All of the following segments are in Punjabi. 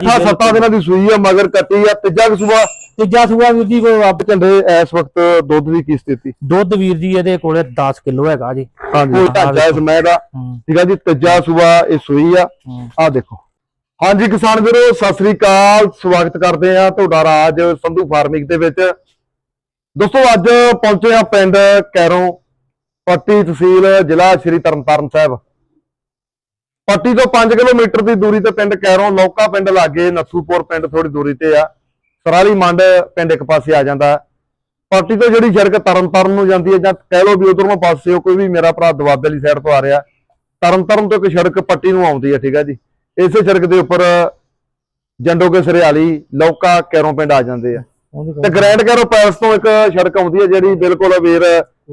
ਹਾਂ ਸੱਤਾਂ ਦਿਨਾਂ ਦੀ ਸੂਈ ਆ ਮਗਰ ਕੱਟੀ ਆ ਤੀਜਾ ਕਸੂਆ ਤੀਜਾ ਸੂਆ ਵੀਰ ਜੀ ਕੋ ਆਪ ਝੰਡੇ ਇਸ ਵਕਤ ਦੁੱਧ ਦੀ ਕੀ ਸਥਿਤੀ? ਦੁੱਧ ਵੀਰ ਜੀ ਇਹਦੇ ਕੋਲੇ 10 ਕਿਲੋ ਹੈਗਾ ਜੀ। ਹਾਂਜੀ ਢਾਂਚਾ ਇਸ ਮੈਂ ਦਾ। ਠੀਕ ਆ ਜੀ ਤੀਜਾ ਸੂਆ ਇਹ ਸੂਈ ਆ। ਆ ਦੇਖੋ। ਹਾਂਜੀ ਕਿਸਾਨ ਵੀਰੋ ਸਤਿ ਸ੍ਰੀ ਅਕਾਲ। ਸਵਾਗਤ ਕਰਦੇ ਆ ਤੁਹਾਡਾ ਰਾਜ ਸੰਧੂ ਫਾਰਮਿੰਗ ਦੇ ਵਿੱਚ। ਦੋਸਤੋ ਅੱਜ ਪਹੁੰਚੇ ਆ ਪਿੰਡ ਕੈਰੋਂ ਪੱਟੀ ਤਹਿਸੀਲ ਜ਼ਿਲ੍ਹਾ ਸ਼੍ਰੀ ਤਰਨਤਾਰਨ ਸਾਹਿਬ। ਪੱਟੀ ਤੋਂ 5 ਕਿਲੋਮੀਟਰ ਦੀ ਦੂਰੀ ਤੇ ਪਿੰਡ ਕੈਰੋਂ ਲੌਕਾ ਪਿੰਡ ਲਾਗੇ ਨੱਥੂਪੁਰ ਪਿੰਡ ਥੋੜੀ ਦੂਰੀ ਤੇ ਆ। ਸਰਾਲੀ ਮੰਡ ਪਿੰਡ ਇੱਕ ਪਾਸੇ ਆ ਜਾਂਦਾ। ਪੱਟੀ ਤੋਂ ਜਿਹੜੀ ਸੜਕ ਤਰਨਤਾਰਨ ਨੂੰ ਜਾਂਦੀ ਹੈ ਜਾਂ ਕਹਿ ਲਓ ਵੀ ਉਧਰੋਂ ਪਾਸੇ ਕੋਈ ਵੀ ਮੇਰਾ ਭਰਾ ਦੁਆਬੇ ਵਾਲੀ ਸਾਈਡ ਤੋਂ ਆ ਰਿਹਾ ਤਰਨਤਾਰਨ ਤੋਂ ਇੱਕ ਸੜਕ ਪੱਟੀ ਨੂੰ ਆਉਂਦੀ ਹੈ ਠੀਕ ਹੈ ਜੀ। ਇਸੇ ਸੜਕ ਦੇ ਉੱਪਰ ਜੰਡੋਕੇ ਸਰਿਆਲੀ ਲੌਕਾ ਕੈਰੋਂ ਪਿੰਡ ਆ ਜਾਂਦੇ ਆ। ਤੇ ਗ੍ਰੈਂਡ ਕੈਰੋ ਪੈਲਸ ਤੋਂ ਇੱਕ ਸੜਕ ਆਉਂਦੀ ਹੈ ਜਿਹੜੀ ਬਿਲਕੁਲ ਵੀਰ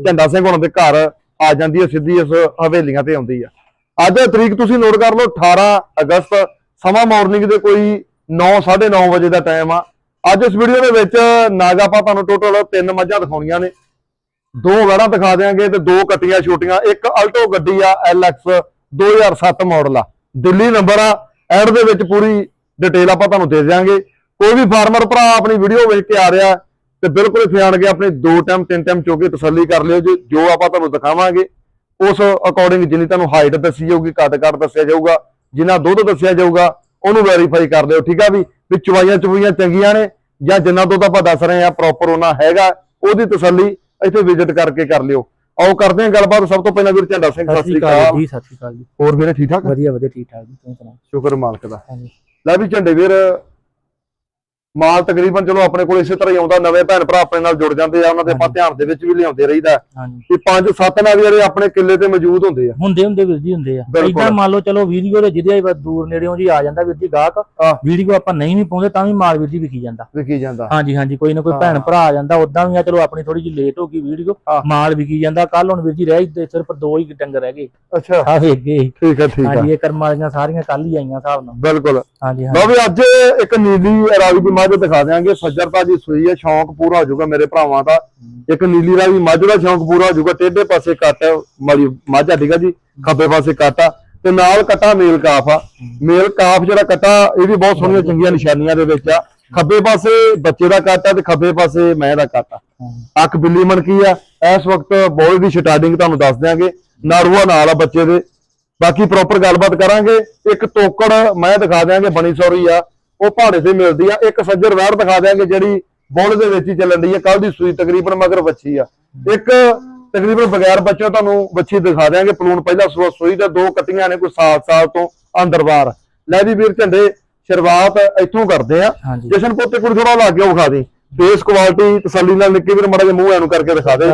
ਝੰਡਾ ਸਿੰਘ ਹੁਣਾਂ ਦੇ ਘਰ ਆ ਜਾਂਦੀ ਹੈ ਸਿੱਧੀ ਇਸ ਹਵੇਲੀਆਂ ਤੇ ਆਉਂਦੀ ਆ। ਅੱਜ ਤਰੀਕ ਤੁਸੀਂ ਨੋਟ ਕਰ ਲਓ 18 ਅਗਸਤ, ਸਮਾਂ ਮਾਰਨਿੰਗ ਦੇ ਕੋਈ 9:30 ਵਜੇ ਦਾ ਟਾਈਮ ਆ। ਅੱਜ ਇਸ ਵੀਡੀਓ ਦੇ ਵਿੱਚ ਨਾਗਾ ਆਪਾਂ ਤੁਹਾਨੂੰ ਟੋਟਲ ਤਿੰਨ ਮੱਝਾਂ ਦਿਖਾਉਣੀਆਂ ਨੇ। ਦੋ ਵੜਾਂ ਦਿਖਾ ਦਿਆਂਗੇ ਤੇ ਦੋ ਕੱਟੀਆਂ ਛੋਟੀਆਂ। ਇੱਕ ਅਲਟੋ ਗੱਡੀ ਆ LX 2007 ਮਾਡਲ ਆ। ਦਿੱਲੀ ਨੰਬਰ ਆ। ਐਡ ਦੇ ਵਿੱਚ ਪੂਰੀ ਡਿਟੇਲ ਆਪਾਂ ਤੁਹਾਨੂੰ ਦੇ ਦਿਆਂਗੇ। ਕੋਈ ਵੀ ਫਾਰਮਰ ਭਰਾ ਆਪਣੀ ਵੀਡੀਓ ਵੇਖ ਕੇ ਆ ਰਿਹਾ ਤੇ ਬਿਲਕੁਲ ਇੱਥੇ ਆਣ ਕੇ ਆਪਣੇ ਦੋ ਟਾਈਮ ਤਿੰਨ ਟਾਈਮ ਚੋਕੇ ਤਸੱਲੀ ਕਰ ਲਿਓ ਜੋ। ਜੋ ਆਪਾਂ ਤੁਹਾਨੂੰ ਦਿਖਾਵਾਂਗੇ। ਉਸ ਅਕੋਰਡਿੰਗ ਜਿੰਨੀ ਤੁਹਾਨੂੰ ਹਾਈਟ ਦੱਸੀ ਜਾਊਗੀ ਕੱਦ ਕੱਦ ਦੱਸਿਆ ਜਾਊਗਾ ਜਿੰਨਾ ਦੁੱਧ ਦੱਸਿਆ ਜਾਊਗਾ ਉਹਨੂੰ ਵੈਰੀਫਾਈ ਕਰ ਲਿਓ ਠੀਕ ਆ ਵੀ ਵੀ ਚਵਾਈਆਂ ਚਵਾਈਆਂ ਚੰਗੀਆਂ ਨੇ ਜਾਂ ਜਿੰਨਾ ਦੁੱਧ ਆਪਾਂ ਦੱਸ ਰਹੇ ਆ ਪ੍ਰੋਪਰ ਉਹਨਾਂ ਹੈਗਾ ਉਹਦੀ ਤਸੱਲੀ ਇੱਥੇ ਵਿਜ਼ਿਟ ਕਰਕੇ ਕਰ ਲਿਓ। ਆਓ ਕਰਦੇ ਹਾਂ ਗੱਲਬਾਤ ਸਭ ਤੋਂ ਪਹਿਲਾਂ ਵੀਰ ਝੰਡਾ ਸਿੰਘ ਸਤਿ ਸ੍ਰੀ ਅਕਾਲ। ਜੀ ਸਤਿ ਸ੍ਰੀ ਅਕਾਲ ਜੀ। ਹੋਰ ਵੀਰੇ ਠੀਕ ਠਾਕ? ਵਧੀਆ ਵਧੀਆ ਠੀਕ ਠਾਕ ਜੀ ਤੁਸੀਂ ਸੁਣਾਓ ਸ਼ੁਕਰ ਮਾਲਕ ਦਾ। ਲੈ ਵੀ ਝੰਡੇ ਵੀਰ ਮਾਲ ਤਕਰੀਬਨ ਚਲੋ ਆਪਣੇ ਕੋਲ ਇਸੇ ਤਰ੍ਹਾਂ ਹੀ ਆਉਂਦਾ ਨਵੇਂ ਭੈਣ ਭਰਾ ਆਪਣੇ ਨਾਲ ਜੁੜ ਜਾਂਦੇ ਆ ਉਹਨਾਂ ਦੇ ਆਪਾਂ ਧਿਆਨ ਦੇ ਵਿੱਚ ਵੀ ਲਿਆਉਂਦੇ ਰਹੀਦਾ ਕਿ ਪੰਜ ਸੱਤ ਜਿਹੜੇ ਆਪਣੇ ਕਿੱਲੇ ਤੇ ਮੌਜੂਦ ਹੁੰਦੇ ਆ। ਹੁੰਦੇ ਹੁੰਦੇ ਵੀਰ ਜੀ ਹੁੰਦੇ ਆ। ਇਦਾਂ ਮੰਨ ਲਓ ਚਲੋ ਵੀਡੀਓ ਦੇ ਜਿਹਦੇ ਦੂਰ ਨੇੜਿਓਂ ਜੀ ਆ ਜਾਂਦਾ ਵੀਰ ਜੀ ਗਾਹਕ। ਹਾਂ। ਵੀਡੀਓ ਆਪਾਂ ਨਹੀਂ ਵੀ ਪਾਉਂਦੇ ਤਾਂ ਵੀ ਮਾਲ ਵੀਰ ਜੀ ਵਿਖੀ ਜਾਂਦਾ। ਵਿਕੀ ਜਾਂਦਾ। ਹਾਂਜੀ ਹਾਂਜੀ ਕੋਈ ਨਾ ਕੋਈ ਹਾਂ। ਭੈਣ ਭਰਾ ਆ ਜਾਂਦਾ ਉਦਾਂ ਵੀ ਆ ਚਲੋ ਆਪਣੀ ਥੋੜੀ ਜਿਹੀ ਲੇਟ ਹੋ ਗਈ ਵੀਡੀਓ ਹਾਂ। ਮਾਲ ਵਿਕੀ ਜਾਂਦਾ। ਕੱਲ ਹੁਣ ਵੀਰ ਜੀ ਰਹਿ ਗਏ ਸਿਰਫ ਦੋ ਹੀ ਡੰਗਰ ਰਹਿ ਗਏ। ਅੱਛਾ। ਆ ਵੇਖ ਗਏ। ਠੀਕ ਹੈ ਠੀਕ ਹੈ ਹਾਂਜੀ ਇਹ ਕਰਮਾਂ ਵਾਲੀਆਂ ਸਾਰੀਆਂ ਕੱਲ ਹੀ ਆਈਆਂ ਹਿਸਾਬ ਨਾਲ। ਬਿਲਕੁਲ। ਹਾਂਜੀ ਹਾਂਜੀ ਲਓ ਵੀ ਅੱਜ ਇੱਕ ਨੀਲੀ ਰਾਵੀ ਦੀ ਮੱਝ ਦਿਖਾ ਦਿਆਂਗੇ ਸੱਜਰਤਾ ਦੀ ਸੂਈ ਹੈ, ਸ਼ੌਂਕ ਪੂਰਾ ਹੋ ਜਾਊਗਾ ਮੇਰੇ ਭਰਾਵਾਂ ਦਾ। ਇੱਕ ਨੀਲੀ ਰਾਵੀ ਮੱਝ ਦਾ ਸ਼ੌਂਕ ਪੂਰਾ ਹੋ ਜਾਊਗਾ, ਟੇਢੇ ਪਾਸੇ ਕੱਟ ਹੈ ਮੱਝ ਆ ਠੀਕ ਆ ਜੀ, ਖੱਬੇ ਪਾਸੇ ਕੱਟ ਤੇ ਨਾਲ ਕੱਟਾ ਮੇਲ ਕਾਫ ਆ। ਮੇਲ ਕਾਫ ਜਿਹੜਾ ਕੱਟਾ, ਇਹ ਵੀ ਬਹੁਤ ਸੋਹਣੀਆਂ ਚੰਗੀਆਂ ਨਿਸ਼ਾਨੀਆਂ ਦੇ ਵਿੱਚ ਆ। ਖੱਬੇ ਪਾਸੇ ਬੱਚੇ ਦਾ ਕੱਟ ਆ ਤੇ ਖੱਬੇ ਪਾਸੇ ਮੈਂ ਦਾ ਕੱਟ ਆ। ਅੱਖ ਬਿੱਲੀ ਮਣਕੀ ਆ। ਇਸ ਵਕਤ ਬੋਲ ਦੀ ਸਟਾਰਟਿੰਗ ਤੁਹਾਨੂੰ ਦੱਸ ਦਿਆਂਗੇ। ਨਾਰੂਆ ਨਾਲ ਆ ਬੱਚੇ ਦੇ। ਬਾਕੀ ਪ੍ਰੋਪਰ ਗੱਲਬਾਤ ਕਰਾਂਗੇ। ਇੱਕ ਤੋਕੜ ਮੈਂ ਦਿਖਾ ਦਿਆਂਗੇ, ਬਣੀ ਸੌਰੀ ਆ। ਉਹ ਪਹਾੜੇ ਤੇ ਮਿਲਦੀ ਆ। ਇੱਕ ਸੱਜਰ ਵੈੜ ਦਿਖਾ ਦਿਆਂਗੇ ਜਿਹੜੀ ਬੋਲ ਦੇ ਵਿੱਚ ਹੀ ਚੱਲਣ ਦੀ ਆ। ਕੱਲ ਦੀ ਸੂਈ ਤਕਰੀਬਨ ਮਗਰ ਬੱਚੀ ਆ। ਇੱਕ ਤਕਰੀਬਨ ਬਗੈਰ ਬੱਚੇ ਤੁਹਾਨੂੰ ਬੱਚੀ ਦਿਖਾ ਦਿਆਂਗੇ। ਪਲੂਣ ਪਹਿਲਾ ਸੂਆ ਸੂਈ ਤੇ ਦੋ ਕੱਟੀਆਂ ਨੇ ਕੋਈ ਸਾਲ ਸਾਲ ਤੋਂ ਅੰਦਰ ਬਾਹਰ। ਲੈ ਵੀ ਵੀਰ ਝੰਡੇ ਸ਼ੁਰੂਆਤ ਇੱਥੋਂ ਕਰਦੇ ਆ। ਜਸ਼ਨ ਪੁੱਤੇ ਕੁੜੀ ਥੋੜਾ ਲਾ ਕੇ ਵਿਖਾ ਦੇ। ਫੇਸ ਕੁਆਲਿਟੀ ਤਸੱਲੀ ਨਾਲ ਨਿੱਕੇ ਵੀਰ ਮੜਾ ਜਿਹਾ ਮੂੰਹ ਐਨੂੰ ਕਰਕੇ ਦਿਖਾ ਦੇ।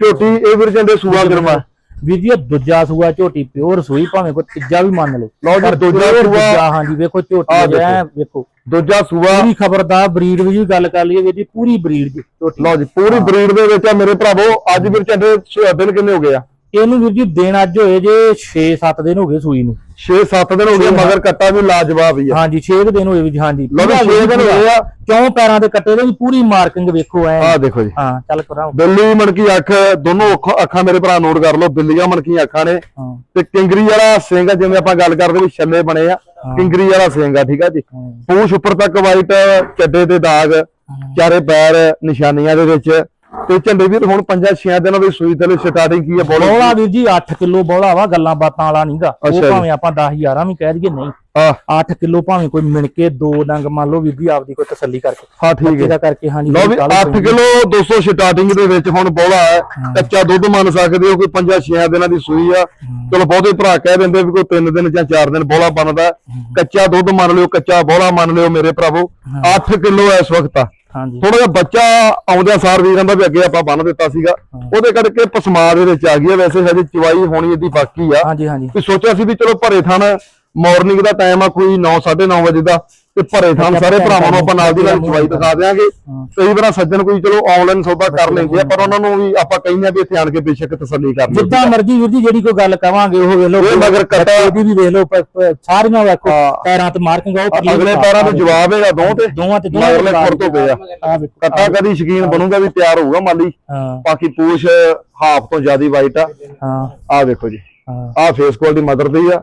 ਝੋਟੀ ਇਹ ਵੀਰ ਝੰਡੇ ਸੂਆ ਗਰਮਾ ਵੀਰ ਜੀ ਦੂਜਾ ਸੂਆ ਝੋਟੀ ਪਿਓਰ ਸੂਈ ਭਾਵੇਂ ਕੋਈ ਤੀਜਾ ਵੀ ਮੰਨ ਲਓ ਲਓ ਜੀ ਪਰ ਦੂਜਾ pure ਸੂਆ ਦੂਜਾ, ਹਾਂਜੀ ਵੇਖੋ ਆਹ ਝੋਟੀ ਦੇਖੋ। ਐ ਵੇਖੋ। ਦੂਜਾ ਸੂਆ ਪੂਰੀ ਖਬਰਦਾਰ ਬਰੀਡ ਵੀ ਜੀ ਗੱਲ ਕਰ ਲਈਏ ਵੀਰ ਜੀ ਪੂਰੀ ਬਰੀਡ ਦੀ ਝੋਟੀ। ਲਓ ਜੀ ਪੂਰੀ ਬਰੀਡ ਦੇ ਵਿੱਚ ਆ ਮੇਰੇ ਭਰਾਵੋ ਅੱਜ ਵੀਰ ਛੇ ਦਿਨ ਕਿੰਨੇ ਹੋ ਗਏ ਆ? ਇਹਨੂੰ ਵੀਰ ਜੀ ਦਿਨ ਅੱਜ ਹੋਏ ਜੇ 6-7 ਦਿਨ ਹੋ ਗਏ ਸੂਈ ਨੂੰ। 6-7 ਦਿਨ ਹੋ ਗਏ ਮਗਰ ਕੱਟਾ ਵੀ ਲਾਜਵਾਬ ਹੀ ਆ। ਹਾਂਜੀ 6 ਦਿਨ ਹੋਏ ਵੀ ਹਾਂਜੀ। ਲਓ ਜੀ 6 ਦਿਨ ਹੋ ਗਏ ਆ। ਚੌਂ ਪੈਰਾਂ ਦੇ ਕੱਟੇ ਦੇ ਵੀ ਪੂਰੀ ਮਾਰਕਿੰਗ ਵੇਖੋ ਐ। ਆਹ ਦੇਖੋ ਜੀ। ਹਾਂ ਚੱਲ ਕਰਾਂ ਬਿੱਲੀ ਮਣਕੀ ਅੱਖ ਦੋਨੋਂ ਅੱਖ- ਅੱਖਾਂ ਮੇਰੇ ਭਰਾ ਨੋਟ ਕਰ ਲਓ। ਬਿੱਲੀਆਂ ਮਣਕੀਆਂ ਅੱਖਾਂ ਨੇ। ਤੇ ਕਿੰਗਰੀ ਵਾਲਾ ਸਿੰਘ ਆ ਜਿਵੇਂ ਆਪਾਂ ਗੱਲ ਕਰਦੇ ਵੀ ਛੱਲੇ ਬਣੇ ਆ। ਕਿੰਗਰੀ ਵਾਲਾ ਸਿੰਘ ਆ ਠੀਕ ਆ ਜੀ। ਪੂਛ ਉੱਪਰ ਤੱਕ ਵਾਈਟ ਚੱਡੇ ਤੇ ਦਾਗ ਚਾਰੇ ਪੈਰ ਨਿਸ਼ਾਨੀਆਂ ਦੇ ਵਿੱਚ। ਤੇ ਝੰਡੇ ਵੀਰ ਹੁਣ 5-6 ਦਿਨਾਂ ਦੀ ਸੂਈ ਥਲੇ ਸਟਾਰਟਿੰਗ ਕੀ ਆ ਬੋਲੋ। ਬੋਲਾ ਵੀਰ ਜੀ 8 ਕਿਲੋ ਬੋਲਾ ਵਾ ਗੱਲਾਂ ਬਾਤਾਂ ਵਾਲਾ ਨਹੀਂਗਾ ਅੱਛਾ ਉਹ ਜੀ। ਭਾਵੇਂ ਆਪਾਂ 10 11 ਵੀ ਕਹਿ ਦਈਏ ਨਹੀਂ। ਹਾਂ। 8 ਕਿਲੋ ਭਾਵੇਂ ਕੋਈ ਮਿਣ ਕੇ ਦੋ ਡੰਗ ਮੰਨ ਲਓ ਵੀਰ ਜੀ ਆਪਦੀ ਕੋਈ ਤਸੱਲੀ ਕਰਕੇ। ਹਾਂ ਠੀਕ ਹੈ। ਇਹਦਾ ਕਰਕੇ ਹਾਂਜੀ ਲਓ ਵੀ ਕੱਲ੍ਹ 8 ਕੋਈ- ਕਿਲੋ 200 ਸਟਾਰਟਿੰਗ ਦੇ ਵਿੱਚ ਹੁਣ ਬੋਲਾ ਹੈ। ਕੱਚਾ ਦੁੱਧ ਮੰਨ ਸਕਦੇ ਹੋ ਕੋਈ 5-6 ਦਿਨਾਂ ਦੀ ਸੂਈ ਆ। ਚਲੋ ਬਹੁਤੇ ਭਰਾ ਕਹਿ ਦਿੰਦੇ ਵੀ ਕੋਈ 3 ਦਿਨ ਜਾਂ 4 ਦਿਨ ਬੋਲਾ ਬਣਦਾ। ਕੱਚਾ ਦੁੱਧ ਮੰਨ ਲਿਓ ਕੱਚਾ ਬੋਲਾ ਮੰਨ ਲਿਓ ਮੇਰੇ ਭਰਾਵੋ। 8 ਕਿਲੋ ਇਸ ਵਕਤ ਆ। ਹਾਂਜੀ। ਥੋੜਾ ਜਿਹਾ ਬੱਚਾ ਆਉਂਦਿਆਂ ਸਾਰ ਵੀਰਾਂ ਦਾ ਵੀ ਅੱਗੇ ਆਪਾਂ ਬੰਨ ਦਿੱਤਾ ਸੀਗਾ। ਉਹਦੇ ਕਰਕੇ ਪਸਮਾ ਦੇ ਵਿੱਚ ਆ ਗਈ ਹੈ ਵੈਸੇ ਹਜੇ ਚਵਾਈ ਹੋਣੀ ਇਹਦੀ ਬਾਕੀ ਆ। ਹਾਂਜੀ ਹਾਂਜੀ। ਵੀ ਸੋਚਿਆ ਸੀ ਵੀ ਚਲੋ ਭਰੇ ਥਣ ਮਾਰਨਿੰਗ ਦਾ ਟਾਈਮ ਆ ਕੋਈ 9 9:30 ਵਜੇ ਦਾ। ਤੇ ਭਰੇ ਥਣ ਸਾਰੇ ਭਰਾਵਾਂ ਨੂੰ ਆਪਾਂ ਨਾਲ ਦੀ ਨਾਲ ਚਵਾਈ ਦਿਖਾ ਦਿਆਂਗੇ। ਕਈ ਵਾਰ ਸੱਜਣ ਕੋਈ ਚਲੋ ਆਨਲਾਈਨ ਸੌਦਾ ਕਰ ਲੈਂਦੇ ਆ ਪਰ ਉਹਨਾਂ ਨੂੰ ਵੀ ਆਪਾਂ ਕਹਿੰਦੇ ਆ ਵੀ ਇੱਥੇ ਆਣ ਕੇ ਬੇਸ਼ੱਕ ਤਸੱਲੀ ਕਰ ਲਓ ਜਿੱਦਾਂ ਮਰਜ਼ੀ ਵੀਰ ਜੀ ਜਿਹੜੀ ਕੋਈ ਗੱਲ ਕਵਾਂਗੇ ਉਹ ਵੇਖ ਲਓ ਮਗਰ ਕੱਟਾ- ਇਹਦੀ ਵੀ ਵੇਖ ਲਓ ਸਾਰੀਆਂ ਵੇਖੋ। ਪੈਰਾਂ ਤੇ ਮਾਰਕਿੰਗ ਆ ਉਹ ਪਰਲੀ ਅਗਲੇ ਪੈਰਾਂ ਨੂੰ ਜਵਾਬ ਹੈਗਾ ਦੋ ਤੇ। ਦੋਵਾਂ ਤੇ ਦੋਵਾਂ ਮਗਰਲੇ ਖੁਰ ਤੋਂ ਪਿਆ ਕੱਟਾ ਕਦੀ ਸ਼ਕੀਨ ਬਣੂਗਾ ਵੀ ਤਿਆਰ ਹੋਊਗਾ ਮਾਲੀ ਹਾਂ। ਬਾਕੀ ਪੂਛ ਹਾਫ ਤੋਂ ਜ਼ਿਆਦੀ ਵਾਈਟ ਆ। ਹਾਂ। ਆ ਵੇਖੋ ਜੀ। ਆ ਫੇਸ ਕੁਆਲਿਟੀ ਮਦਰ ਦੀ ਆ।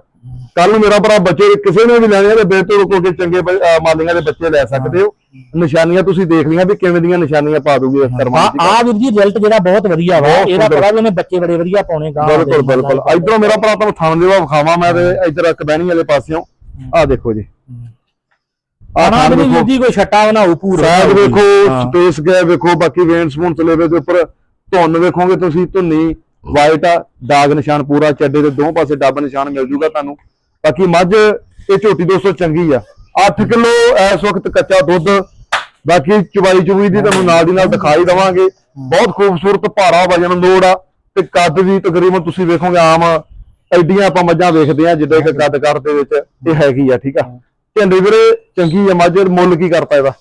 ਕੱਲ ਨੂੰ ਮੇਰਾ ਭਰਾ ਬੱਚੇ ਕਿਸੇ ਨੇ ਵੀ ਲੈਣੇ ਆ ਤੇ ਬੇਟੇ ਰੁਕੋ ਕੇ ਚੰਗੇ ਮਾਲੀਆਂ ਦੇ ਬੱਚੇ ਲੈ ਸਕਦੇ ਹੋ। ਨਿਸ਼ਾਨੀਆਂ ਤੁਸੀਂ ਦੇਖ ਲਈਆਂ ਵੀ ਕਿਵੇਂ ਦੀਆਂ ਨਿਸ਼ਾਨੀਆਂ ਪਾ ਦੂਗੀ ਇਸ ਕਰਮਾਂ ਆ ਆ ਵੀਰ ਜੀ ਰਿਜ਼ਲਟ ਜਿਹੜਾ ਬਹੁਤ ਵਧੀਆ ਵਾ ਇਹਦਾ। ਪਤਾ ਵੀ ਉਹਨੇ ਬੱਚੇ ਬੜੇ ਵਧੀਆ ਪਾਉਣੇ ਗਾਂ ਬਿਲਕੁਲ ਬਿਲਕੁਲ। ਇਧਰੋਂ ਮੇਰਾ ਭਰਾ ਤੁਹਾਨੂੰ ਥਾਂ ਦੇ ਵਾ ਵਿਖਾਵਾਂ ਮੈਂ ਤੇ ਇਧਰ ਕਬੈਣੀ ਵਾਲੇ ਪਾਸਿਓਂ। ਆਹ ਦੇਖੋ ਜੀ। ਆਣਾ ਵੀ ਵੀਰ ਜੀ ਕੋਈ ਛੱਟਾ ਬਣਾਉ ਪੂਰਾ। ਸਾਈਜ਼ ਵੇਖੋ। ਸਪੇਸ ਗਿਆ ਵੇਖੋ ਬਾਕੀ ਵੇਨ ਸਪੂਨ ਚਲੇਵੇ ਦੇ ਉੱਪਰ। ਧੁੰਨ ਵੇਖੋਗੇ ਤੁਸੀਂ ਧੁੰਨੀ। ਵਾਈਟ ਆ ਦਾਗ ਨਿਸ਼ਾਨ ਪੂਰਾ ਚੱਡੇ ਦੇ ਦੋ ਪਾਸੇ ਡੱਬ ਨਿਸ਼ਾਨ ਮਿਲ ਜੂਗਾ ਤੁਹਾਨੂੰ। ਬਾਕੀ ਮੱਝ ਇਹ ਝੋਟੀ ਦੋਸਤੋ ਚੰਗੀ ਆ। 8 ਕਿਲੋ ਇਸ ਵਕਤ ਕੱਚਾ ਦੁੱਧ ਬਾਕੀ ਚਵਾਈ ਚੁਵਾਈ ਦੀ ਤੁਹਾਨੂੰ ਨਾਲ ਦੀ ਨਾਲ ਦਿਖਾਈ ਦਵਾਂਗੇ। ਬਹੁਤ ਖੂਬਸੂਰਤ ਭਾਰਾ ਵਜਨ ਲੋੜ ਆ ਤੇ ਕੱਦ ਵੀ ਤਕਰੀਬਨ ਤੁਸੀਂ ਵੇਖੋਗੇ ਆਮ ਐਡੀਆਂ ਆਪਾਂ ਮੱਝਾਂ ਵੇਖਦੇ ਆ ਜਿੱਦਾਂ ਇੱਕ ਕੱਦ ਕਰ ਦੇ ਵਿੱਚ ਇਹ ਹੈਗੀ ਆ ਠੀਕ ਆ। ਝੰਡੇ ਵੀਰੇ ਚੰਗੀ ਆ ਮੱਝ ਮੁੱਲ ਕੀ ਕਰਤਾ ਇਹਦਾ?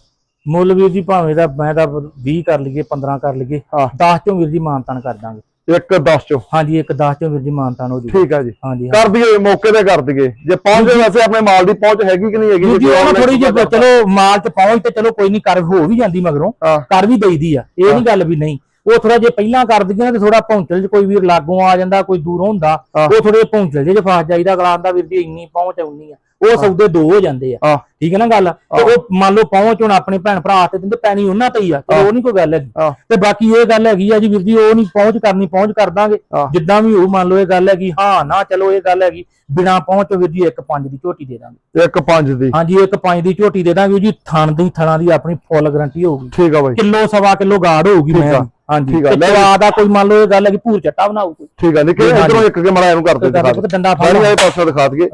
ਮੁੱਲ ਵੀਰ ਜੀ ਭਾਵੇਂ ਦਾ ਮੈਂ ਤਾਂ 20 ਕਰ ਲਈਏ 15 ਕਰ ਲਈਏ ਹਾਂ। 10 ਚੋਂ ਵੀਰ ਜੀ ਮਾਨਤਾਨ ਕਰ ਦਾਂਗੇ। ਇੱਕ 10 ਚੋਂ। ਹਾਂਜੀ ਇੱਕ 10 ਚੋਂ ਵੀਰ ਜੀ ਮਾਨਤਾਨ ਹੋ ਜੂ ਠੀਕ ਆ ਜੀ। ਹਾਂਜੀ ਕਰ ਦਈਏ ਮੌਕੇ ਤੇ ਕਰ ਦਈਏ। ਜੇ ਪਹੁੰਚੇ ਵੈਸੇ ਆਪਣੇ ਮਾਲ ਦੀ ਪਹੁੰਚ ਹੈਗੀ ਕਿ ਨਹੀਂ ਹੈਗੀ ਜੀ ਉਹ ਥੋੜੀ ਜਿਹੀ ਚਲੋ ਮਾਲ ਚ ਪਹੁੰਚ ਤੇ ਚਲੋ ਕੋਈ ਨਹੀਂ ਕਰ ਹੋ ਵੀ ਜਾਂਦੀ ਮਗਰੋਂ। ਕਰ ਵੀ ਦਈਦੀ ਆ। ਇਹ ਨਹੀਂ ਗੱਲ ਵੀ ਨਹੀਂ। ਉਹ ਥੋੜਾ ਜੇ ਪਹਿਲਾਂ ਕਰ ਦਈਏ ਤੇ ਥੋੜਾ ਪਹੁੰਚਲ ਚ ਕੋਈ ਵੀਰ ਲਾਗੋਂ ਆ ਜਾਂਦਾ ਕੋਈ ਦੂਰੋਂ ਹੁੰਦਾ। ਉਹ ਥੋੜੇ ਪਹੁੰਚਲ ਜੇ ਫਸ ਜਾਈਦਾ। ਅਗਲਾ ਦਾ ਵੀਰ ਜੀ ਇੰਨੀ ਪਹੁੰਚ ਆਉਣੀ ਆ। ਉਹ ਸੌਦੇ ਦੋ ਹੋ ਜਾਂਦੇ ਆ। ਠੀਕ ਹੈ ਨਾ ਗੱਲ? ਤੇ ਉਹ ਮੰਨ ਲਓ ਪਹੁੰਚ ਹੁਣ ਆਪਣੇ ਭੈਣ ਭਰਾ ਤੇ ਦਿੰਦੇ ਪੈਣੀ ਉਹਨਾਂ ਤੇ ਹੀ ਆ ਤੇ ਉਹ ਨਹੀਂ ਕੋਈ ਗੱਲ ਹੈਗੀ। ਹਾਂ ਤੇ ਬਾਕੀ ਇਹ ਗੱਲ ਹੈਗੀ ਆ ਜੀ ਵੀਰ ਜੀ ਉਹ ਨਹੀਂ ਪਹੁੰਚ ਕਰਨੀ ਪਹੁੰਚ ਕਰ ਦਾਂਗੇ। ਹਾਂ। ਜਿੱਦਾਂ ਵੀ ਉਹ ਮੰਨ ਲਓ ਇਹ ਗੱਲ ਹੈਗੀ ਹਾਂ ਨਾ ਚਲੋ ਇਹ ਗੱਲ ਹੈਗੀ। ਬਿਨਾ ਪਹੁੰਚ ਵੀਰ ਜੀ ਇੱਕ ਪੰਜ ਦੀ ਝੋਟੀ ਦੇ ਦਾਂਗੇ। ਇੱਕ 5 ਦੀ। ਹਾਂਜੀ ਇੱਕ ਪੰਜ ਦੀ ਝੋਟੀ ਦੇ ਦਾਂਗੇ ਜੀ ਥਣ ਦੀ ਥਣਾ ਦੀ ਆਪਣੀ ਫੁੱਲ ਗਾਰੰਟੀ ਹੋਊਗੀ। ਠੀਕ ਆ ਬਾਈ। ਕਿਲੋ ਸਵਾ ਕਿਲੋ ਗਾੜ ਹੋਊਗੀ ਮੈਂ। ਹਾਂਜੀ। ਠੀਕ ਆ। ਜਵਾ ਦਾ ਕੋਈ ਮੰਨ ਲਓ ਇਹ ਗੱਲ ਹੈ ਕਿ ਭੂਰ ਚੱਟਾ ਬਣਾਊ ਕੋਈ। ਠੀਕ ਆ। ਨਿੱਕੇ। ਇਧਰੋਂ ਇੱਕ ਕੇ ਮੜਾ ਇਹਨੂੰ ਕਰ ਦੇ ਦਿਖਾ ਡੰਡਾ ਫੜ ਇਹ ਪਾਸਾ ਦਿਖਾ ਦਈਏ।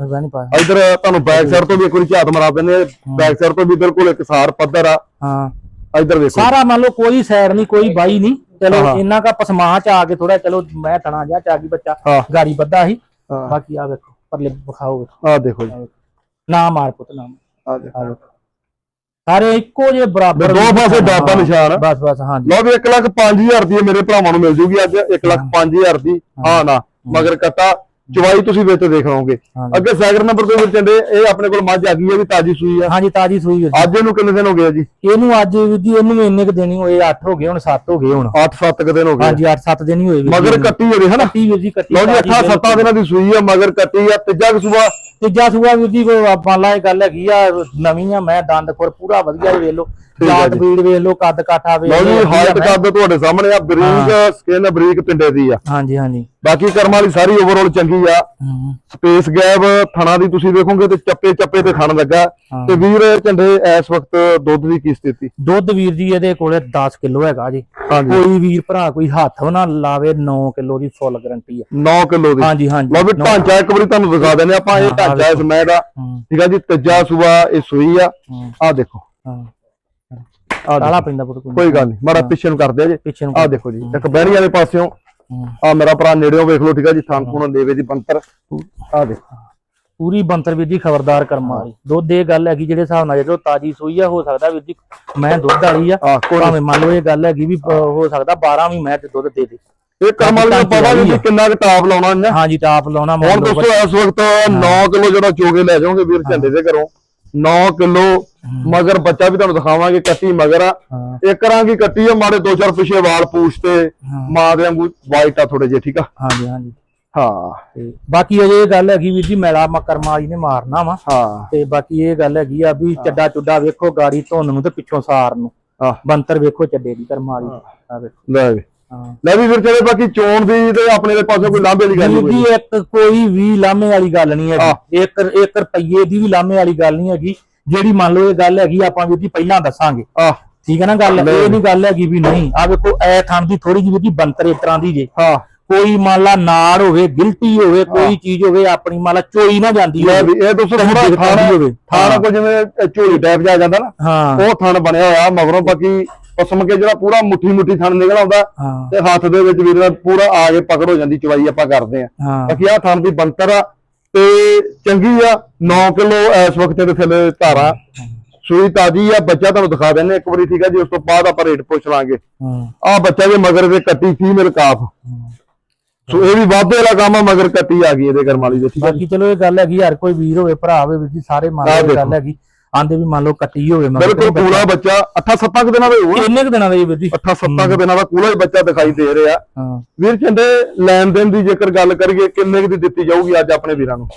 ਇਧਰ ਤੁਹਾਨੂੰ ਬੈਕ ਸਾਈਡ ਤੋਂ ਵੀ ਇੱਕ ਵਾਰੀ ਝਾਤ ਮਰਾ ਦਿੰਦੇ ਬੈਕ ਸਾਈਡ ਤੋਂ ਵੀ ਬਿਲਕੁਲ ਇੱਕ ਸਾਰ ਪੱਧਰ ਆ। ਹਾਂ। ਇਧਰ ਦੇਖੋ। ਸਾਰਾ ਮੰਨ ਲਓ ਕੋਈ ਸਾਈਡ ਨਹੀਂ ਕੋਈ ਬਾਈ ਨਹੀਂ। ਚਲੋ। ਇੰਨਾ ਕਾ ਪਸਮਾ ਚ ਆ ਕੇ ਥੋੜਾ ਚਲੋ ਮੈਂ ਤਣਾ ਜਾ ਚ ਆ ਗਈ ਬੱਚਾ। ਗਾੜੀ ਬੱਧਾ ਸੀ। ਬਾਕੀ ਆ ਵੇਖੋ ਪਰਲੇ ਵਿਖਾਓ ਆ ਦੇਖੋ ਜੀ। ਨਾ ਮਾਰ ਪੁੱਤ ਨਾ। ਆ ਦੇਖੋ। ਸਾਰੇ ਇੱਕੋ ਜਿਹੇ ਬਰਾਬਰ ਦੋ ਪਾਸੇ ਦਾਬਾ ਨਿਸ਼ਾਨ। ਬਸ ਬਸ ਹਾਂਜੀ ਲਓ ਵੀ 1 ਲੱਖ 5000 ਦੀ ਮੇਰੇ ਭਰਾਵਾਂ ਨੂੰ ਮਿਲ ਜੂਗੀ ਅੱਜ। 1 ਲੱਖ 5000 ਦੀ। ਹਾਂ। ਨਾ। ਮਗਰ ਕਟਾ। ਚਵਾਈ ਤੁਸੀਂ ਵਿੱਚ ਦੇਖ ਲਓਗੇ। ਅੱਗੇ ਸੈਕਿੰਡ ਨੰਬਰ ਤੇ ਵੀਰ ਚੰਡੇ ਇਹ ਆਪਣੇ ਕੋਲ ਮੱਝ ਆ ਗਈ ਹੈ ਵੀ ਤਾਜੀ ਸੂਈ ਆ। ਹਾਂਜੀ ਤਾਜੀ ਸੂਈ ਜੀ। ਅੱਜ ਇਹਨੂੰ ਕਿੰਨੇ ਦਿਨ ਹੋ ਗਏ ਜੀ? ਇਹਨੂੰ ਅੱਜ ਜੀ ਇਹਨੂੰ ਇੰਨੇ ਕ ਦਿਨ ਹੀ ਹੋਏ 8 ਹੋ ਗਏ ਹੁਣ 7 ਹੋ ਗਏ ਹੁਣ। 8-7 ਦਿਨ ਹੋ ਗਏ। ਹਾਂਜੀ 8-7 ਦਿਨ ਹੀ ਹੋਏ ਮਗਰ। ਕੱਟੀ ਹੋਵੇ ਹਨਾ ਕੱਟੀ ਵੀਰ ਜੀ ਕੱਟੀ ਲਓ ਜੀ ਤਾਜ਼ੀ 8 7 ਦਿਨਾਂ ਦੀ ਸੂਈ ਆ ਮਗਰ ਕੱਟੀ ਆ ਤੀਜਾ ਕਸੂਆ ਤੀਜਾ ਸੂਆ ਵੀਰ ਜੀ ਆਪਾਂ ਲਾ ਇਹ ਗੱਲ ਹੈਗੀ ਆ ਨਵੀਂ ਆ ਮੈਂ ਦੰਦ ਖੁਰ ਪੂਰਾ ਵਧੀਆ ਵੇਖ ਲਓ। ਜਾਤ। ਬੀੜ ਵੇਖ ਲਓ ਕੱਦ ਕਾਠਾ ਵੇਖ ਲਓ ਜੀ ਹਾਈਟ ਕੱਦ ਤੁਹਾਡੇ ਸਾਹਮਣੇ ਆ ਬਰੀਕ ਸਕਿਨ ਬਰੀਕ ਪਿੰਡੇ ਦੀ ਆ। ਹਾਂਜੀ ਹਾਂਜੀ। ਬਾਕੀ ਕਰਮਾਂ ਵਾਲੀ ਸਾਰੀ ਓਵਰਆਲ ਚੰਗੀ ਆ। ਸਪੇਸ ਗੈਪ ਥਣਾ ਦੀ ਤੁਸੀਂ ਦੇਖੋਗੇ ਤੇ ਚੱਪੇ ਚੱਪੇ ਤੇ ਥਣ ਲੱਗਾ। ਤੇ ਵੀਰ ਝੰਡੇ ਇਸ ਵਕਤ ਦੁੱਧ ਦੀ ਕੀ ਸਥਿਤੀ? ਦੁੱਧ ਵੀਰ ਜੀ ਇਹਦੇ ਕੋਲੇ 10 ਕਿਲੋ ਹੈਗਾ ਜੀ। ਕੋਈ ਵੀਰ ਭਰਾ ਕੋਈ ਹੱਥ ਨਾ ਲਾਵੇ 9 ਕਿਲੋ ਦੀ ਫੁੱਲ ਗਾਰੰਟੀ ਆ। 9 ਕਿਲੋ ਦੀ। ਹਾਂਜੀ ਹਾਂਜੀ। ਲਓ ਵੀ ਢਾਂਚਾ ਇੱਕ ਵਾਰੀ ਤੁਹਾਨੂੰ ਦਿਖਾ ਦਿੰਦੇ ਆਪਾਂ ਇਹ ਢਾਂਚਾ ਇਸ ਮੈਂ ਦਾ। ਠੀਕ ਆ ਜੀ ਤੀਜਾ ਸੂਆ ਇਹ ਸੂਈ ਆ। ਆ ਦੇਖੋ। ਹਾਂ। ਕਾਲਾ ਪੈਂਦਾ ਪੁੱਤ ਕੋਈ ਗੱਲ ਨਹੀਂ ਮਾੜਾ ਪਿੱਛੇ ਨੂੰ ਕਰਦੇ ਆ ਜੀ। ਪਿੱਛੇ ਨੂੰ ਆ ਦੇਖੋ ਜੀ ਇੱਕ ਬਹਿਣੀ ਵਾਲੇ ਪਾਸਿਓਂ ਆ ਮੇਰਾ ਭਰਾ ਨੇੜਿਓਂ ਵੇਖ ਲਓ ਠੀਕ ਆ ਜੀ ਥਾਂ ਥੂਣ ਦੇਵੇ ਦੀ ਬੰਤਰ ਆ ਦੇਖੋ। ਪੂਰੀ ਬੰਤਰ ਵੀਰ ਜੀ ਖਬਰਦਾਰ ਕਰਮ ਵਾਲੀ। ਦੁੱਧ ਇਹ ਗੱਲ ਹੈਗੀ ਜਿਹੜੇ ਹਿਸਾਬ ਨਾਲ ਜਦੋਂ ਤਾਜੀ ਸੂਈ ਆ ਹੋ ਸਕਦਾ ਵੀਰ ਜੀ ਮੈਂ ਦੁੱਧ ਵਾਲੀ ਆ। ਭਾਵੇਂ ਮੰਨ ਲਓ ਇਹ ਗੱਲ ਹੈਗੀ ਵੀ ਹੋ ਸਕਦਾ 12 ਵੀ ਮੈਂ ਤੇ ਦੁੱਧ ਦੇ ਦੇ। ਇਹ ਕਰਮ ਵਾਲੇ ਪਤਾ ਨਹੀਂ ਕਿੰਨਾ ਕੁ ਟਾਪ ਲਾਉਣਾ ਇਹਨੇ ਹਾਂਜੀ ਟਾਪ ਲਾਉਣਾ ਹੁਣ ਦੋਸਤੋ ਇਸ ਵਕਤ 9 ਕਿਲੋ ਜਿਹੜਾ ਚੋਗੇ ਲੈ ਜਾਓਗੇ ਵੀਰ ਝੰਡੇ ਦੇ ਘਰੋਂ। 9 ਕਿਲੋ ਮਗਰ ਬੱਚਾ ਵੀ ਤੁਹਾਨੂੰ ਦਿਖਾਵਾਂਗੇ ਕੱਟੀ ਮਗਰ ਆ। ਹਾਂ। ਇੱਕ ਰੰਗੀ ਕੱਟੀ ਆ ਮਾੜੇ ਦੋ ਚਾਰ ਪਿਛੇ ਵਾਲ ਪੂਛ ਤੇ। ਮਾਂ ਦੇ ਵਾਂਗੂ ਵਾਈਟ ਆ ਥੋੜੇ ਜਿਹੇ ਠੀਕ ਆ? ਹਾਂਜੀ ਹਾਂਜੀ। ਹਾਂ। ਬਾਕੀ ਅਜੇ ਇਹ ਗੱਲ ਹੈਗੀ ਵੀਰ ਜੀ ਮੈਲਾ ਮਕਰਮਾ ਵਾਲੀ ਨੇ ਮਾਰਨਾ ਵਾ। ਹਾਂ। ਤੇ ਬਾਕੀ ਇਹ ਗੱਲ ਹੈਗੀ ਆ ਵੀ ਚੱਡਾ ਚੁੱਡਾ ਵੇਖੋ ਗਾੜੀ ਧੁੰਨ ਨੂੰ ਤੇ ਪਿੱਛੋਂ ਸਾਰ ਨੂੰ। ਬੰਤਰ ਵੇਖੋ ਚੱਡੇ ਦੀ ਕਰਮਾ ਵਾਲੀ। ਆ ਵੇਖੋ। ਲੈ ਲੈ ਵੀ ਫਿਰ ਚਲੇ ਬਾਕੀ ਚੋਣ ਦੀ ਤੇ ਆਪਣੇ ਦੇ ਪਾਸੋਂ ਕੋਈ ਲਾਂਭੇ ਵਾਲੀ ਗੱਲ ਨਹੀਂ ਜੀ ਇੱਕ ਕੋਈ ਵੀ ਲਾਮੇ ਵਾਲੀ ਗੱਲ ਨਹੀਂ ਹੈਗੀ। ਇੱਕ ਇੱਕ ਰੁਪਈਏ ਦੀ ਵੀ ਲਾਮੇ ਵਾਲੀ ਗੱਲ ਨਹੀਂ ਹੈਗੀ। ਜਿਹੜੀ ਮੰਨ ਲਓ ਇਹ ਗੱਲ ਹੈਗੀ ਆਪਾਂ ਵੀਰ ਜੀ ਪਹਿਲਾਂ ਦੱਸਾਂਗੇ। ਆ ਠੀਕ ਹੈ ਨਾ ਗੱਲ? ਇਹ ਨਹੀਂ ਗੱਲ ਹੈਗੀ ਵੀ ਨਹੀਂ। ਆ ਵੇਖੋ ਐ ਥਾਂ ਦੀ ਥੋੜੀ ਜਿਹੀ ਜੀ ਬੰਤਰ ਇਸ ਤਰ੍ਹਾਂ ਦੀ ਜੇ। ਹਾਂ। ਕੋਈ ਮੰਨ ਲਾ ਨਾੜ ਹੋਵੇ ਗਿਲਟੀ ਹੋਵੇ ਕੋਈ ਚੀਜ਼ ਹੋਵੇ ਆਪਣੀ ਮੰਨ ਲਾ ਚੋਈ ਨਾ ਜਾਂਦੀ ਲੈ ਵੀ ਇਹ ਦੋਸਤੋ ਥੋੜਾ ਥਾਣਾ ਹੋਵੇ। ਥਾਣਾ ਕੋ ਜਿਵੇਂ ਝੋਲੀ ਟਾਈਪ ਜਾ ਜਾਂਦਾ ਨਾ ਹਾਂ। ਉਹ ਥਣ ਬਣਿਆ ਹੋਇਆ ਮਗਰੋਂ ਬਾਕੀ ਪਸਮ ਕੇ ਜਿਹੜਾ ਪੂਰਾ ਮੁੱਠੀ ਮੁੱਠੀ ਥਣ ਨਿਕਲ ਆਉਂਦਾ ਤੇ ਹੱਥ ਦੇ ਵਿੱਚ ਵੀਰ ਦਾ ਪੂਰਾ ਆ ਕੇ ਪਕੜ ਹੋ ਜਾਂਦੀ ਚਵਾਈ ਆਪਾਂ ਕਰਦੇ ਆ ਬਾਕੀ ਆ ਥਣ ਦੀ ਬੰਤਰ ਆ ਤੇ ਚੰਗੀ ਆ 9 ਕਿਲੋ ਇਸ ਵਕਤ ਦੇ ਥੱਲੇ ਧਾਰਾ। ਸੂਈ ਤਾਜੀ ਆ ਬੱਚਾ ਤੁਹਾਨੂੰ ਦਿਖਾ ਦਿੰਨੇ ਇੱਕ ਵਾਰੀ ਠੀਕ ਆ ਜੀ ਉਸ ਤੋਂ ਬਾਅਦ ਆਪਾਂ ਰੇਟ ਪੁੱਛ ਲਾਂਗੇ। ਹਾਂ। ਆ ਬੱਚਾ ਦੇ ਮਗਰ ਦੇ ਕੱਟੀ ਫੀਮੇਲ ਕਾਫ। ਸੋ ਇਹ ਵੀ ਵਾਧੇ ਵਾਲਾ ਕੰਮ ਆ ਮਗਰ ਕੱਟੀ ਆ ਗਈ ਇਹਦੇ ਕਰਮ ਵਾਲੀ ਦੇ ਠੀਕ ਆ ਬਾਕੀ ਚਲੋ ਇਹ ਗੱਲ ਹੈਗੀ ਯਾਰ ਕੋਈ ਵੀਰ ਹੋਵੇ ਭਰਾ ਹੋਵੇ ਵੀਰ ਜੀ ਸਾਰੇ ਆਹ ਦੇਖੋ। ਗੱਲ ਹੈਗੀ। ਆਂਦੇ ਵੀ ਮੰਨ ਲਓ ਕੱਟੀ ਹੋਵੇ ਮਗਰ ਬਿਲਕੁਲ ਕੂਲਾ ਬੱਚਾ 8-7 ਦਿਨਾਂ ਦਾ ਹੋਊਗਾ। ਕਿੰਨੇ ਕੁ ਦਿਨਾਂ ਦਾ ਜੀ ਵੀਰ ਜੀ? 8-7 ਦਿਨਾਂ ਦਾ ਕੂਲਾ ਹੀ ਬੱਚਾ ਦਿਖਾਈ ਦੇ ਰਿਹਾ। ਹਾਂ। ਵੀਰ ਚੰਦੇ ਲੈਣ ਦੇਣ ਦੀ ਜੇਕਰ ਗੱਲ ਕਰੀਏ ਕਿੰਨੇ ਕੁ ਦੀ ਦਿੱਤੀ ਜਾਊਗੀ ਅੱਜ ਆਪਣੇ ਵੀਰਾਂ ਨੂੰ?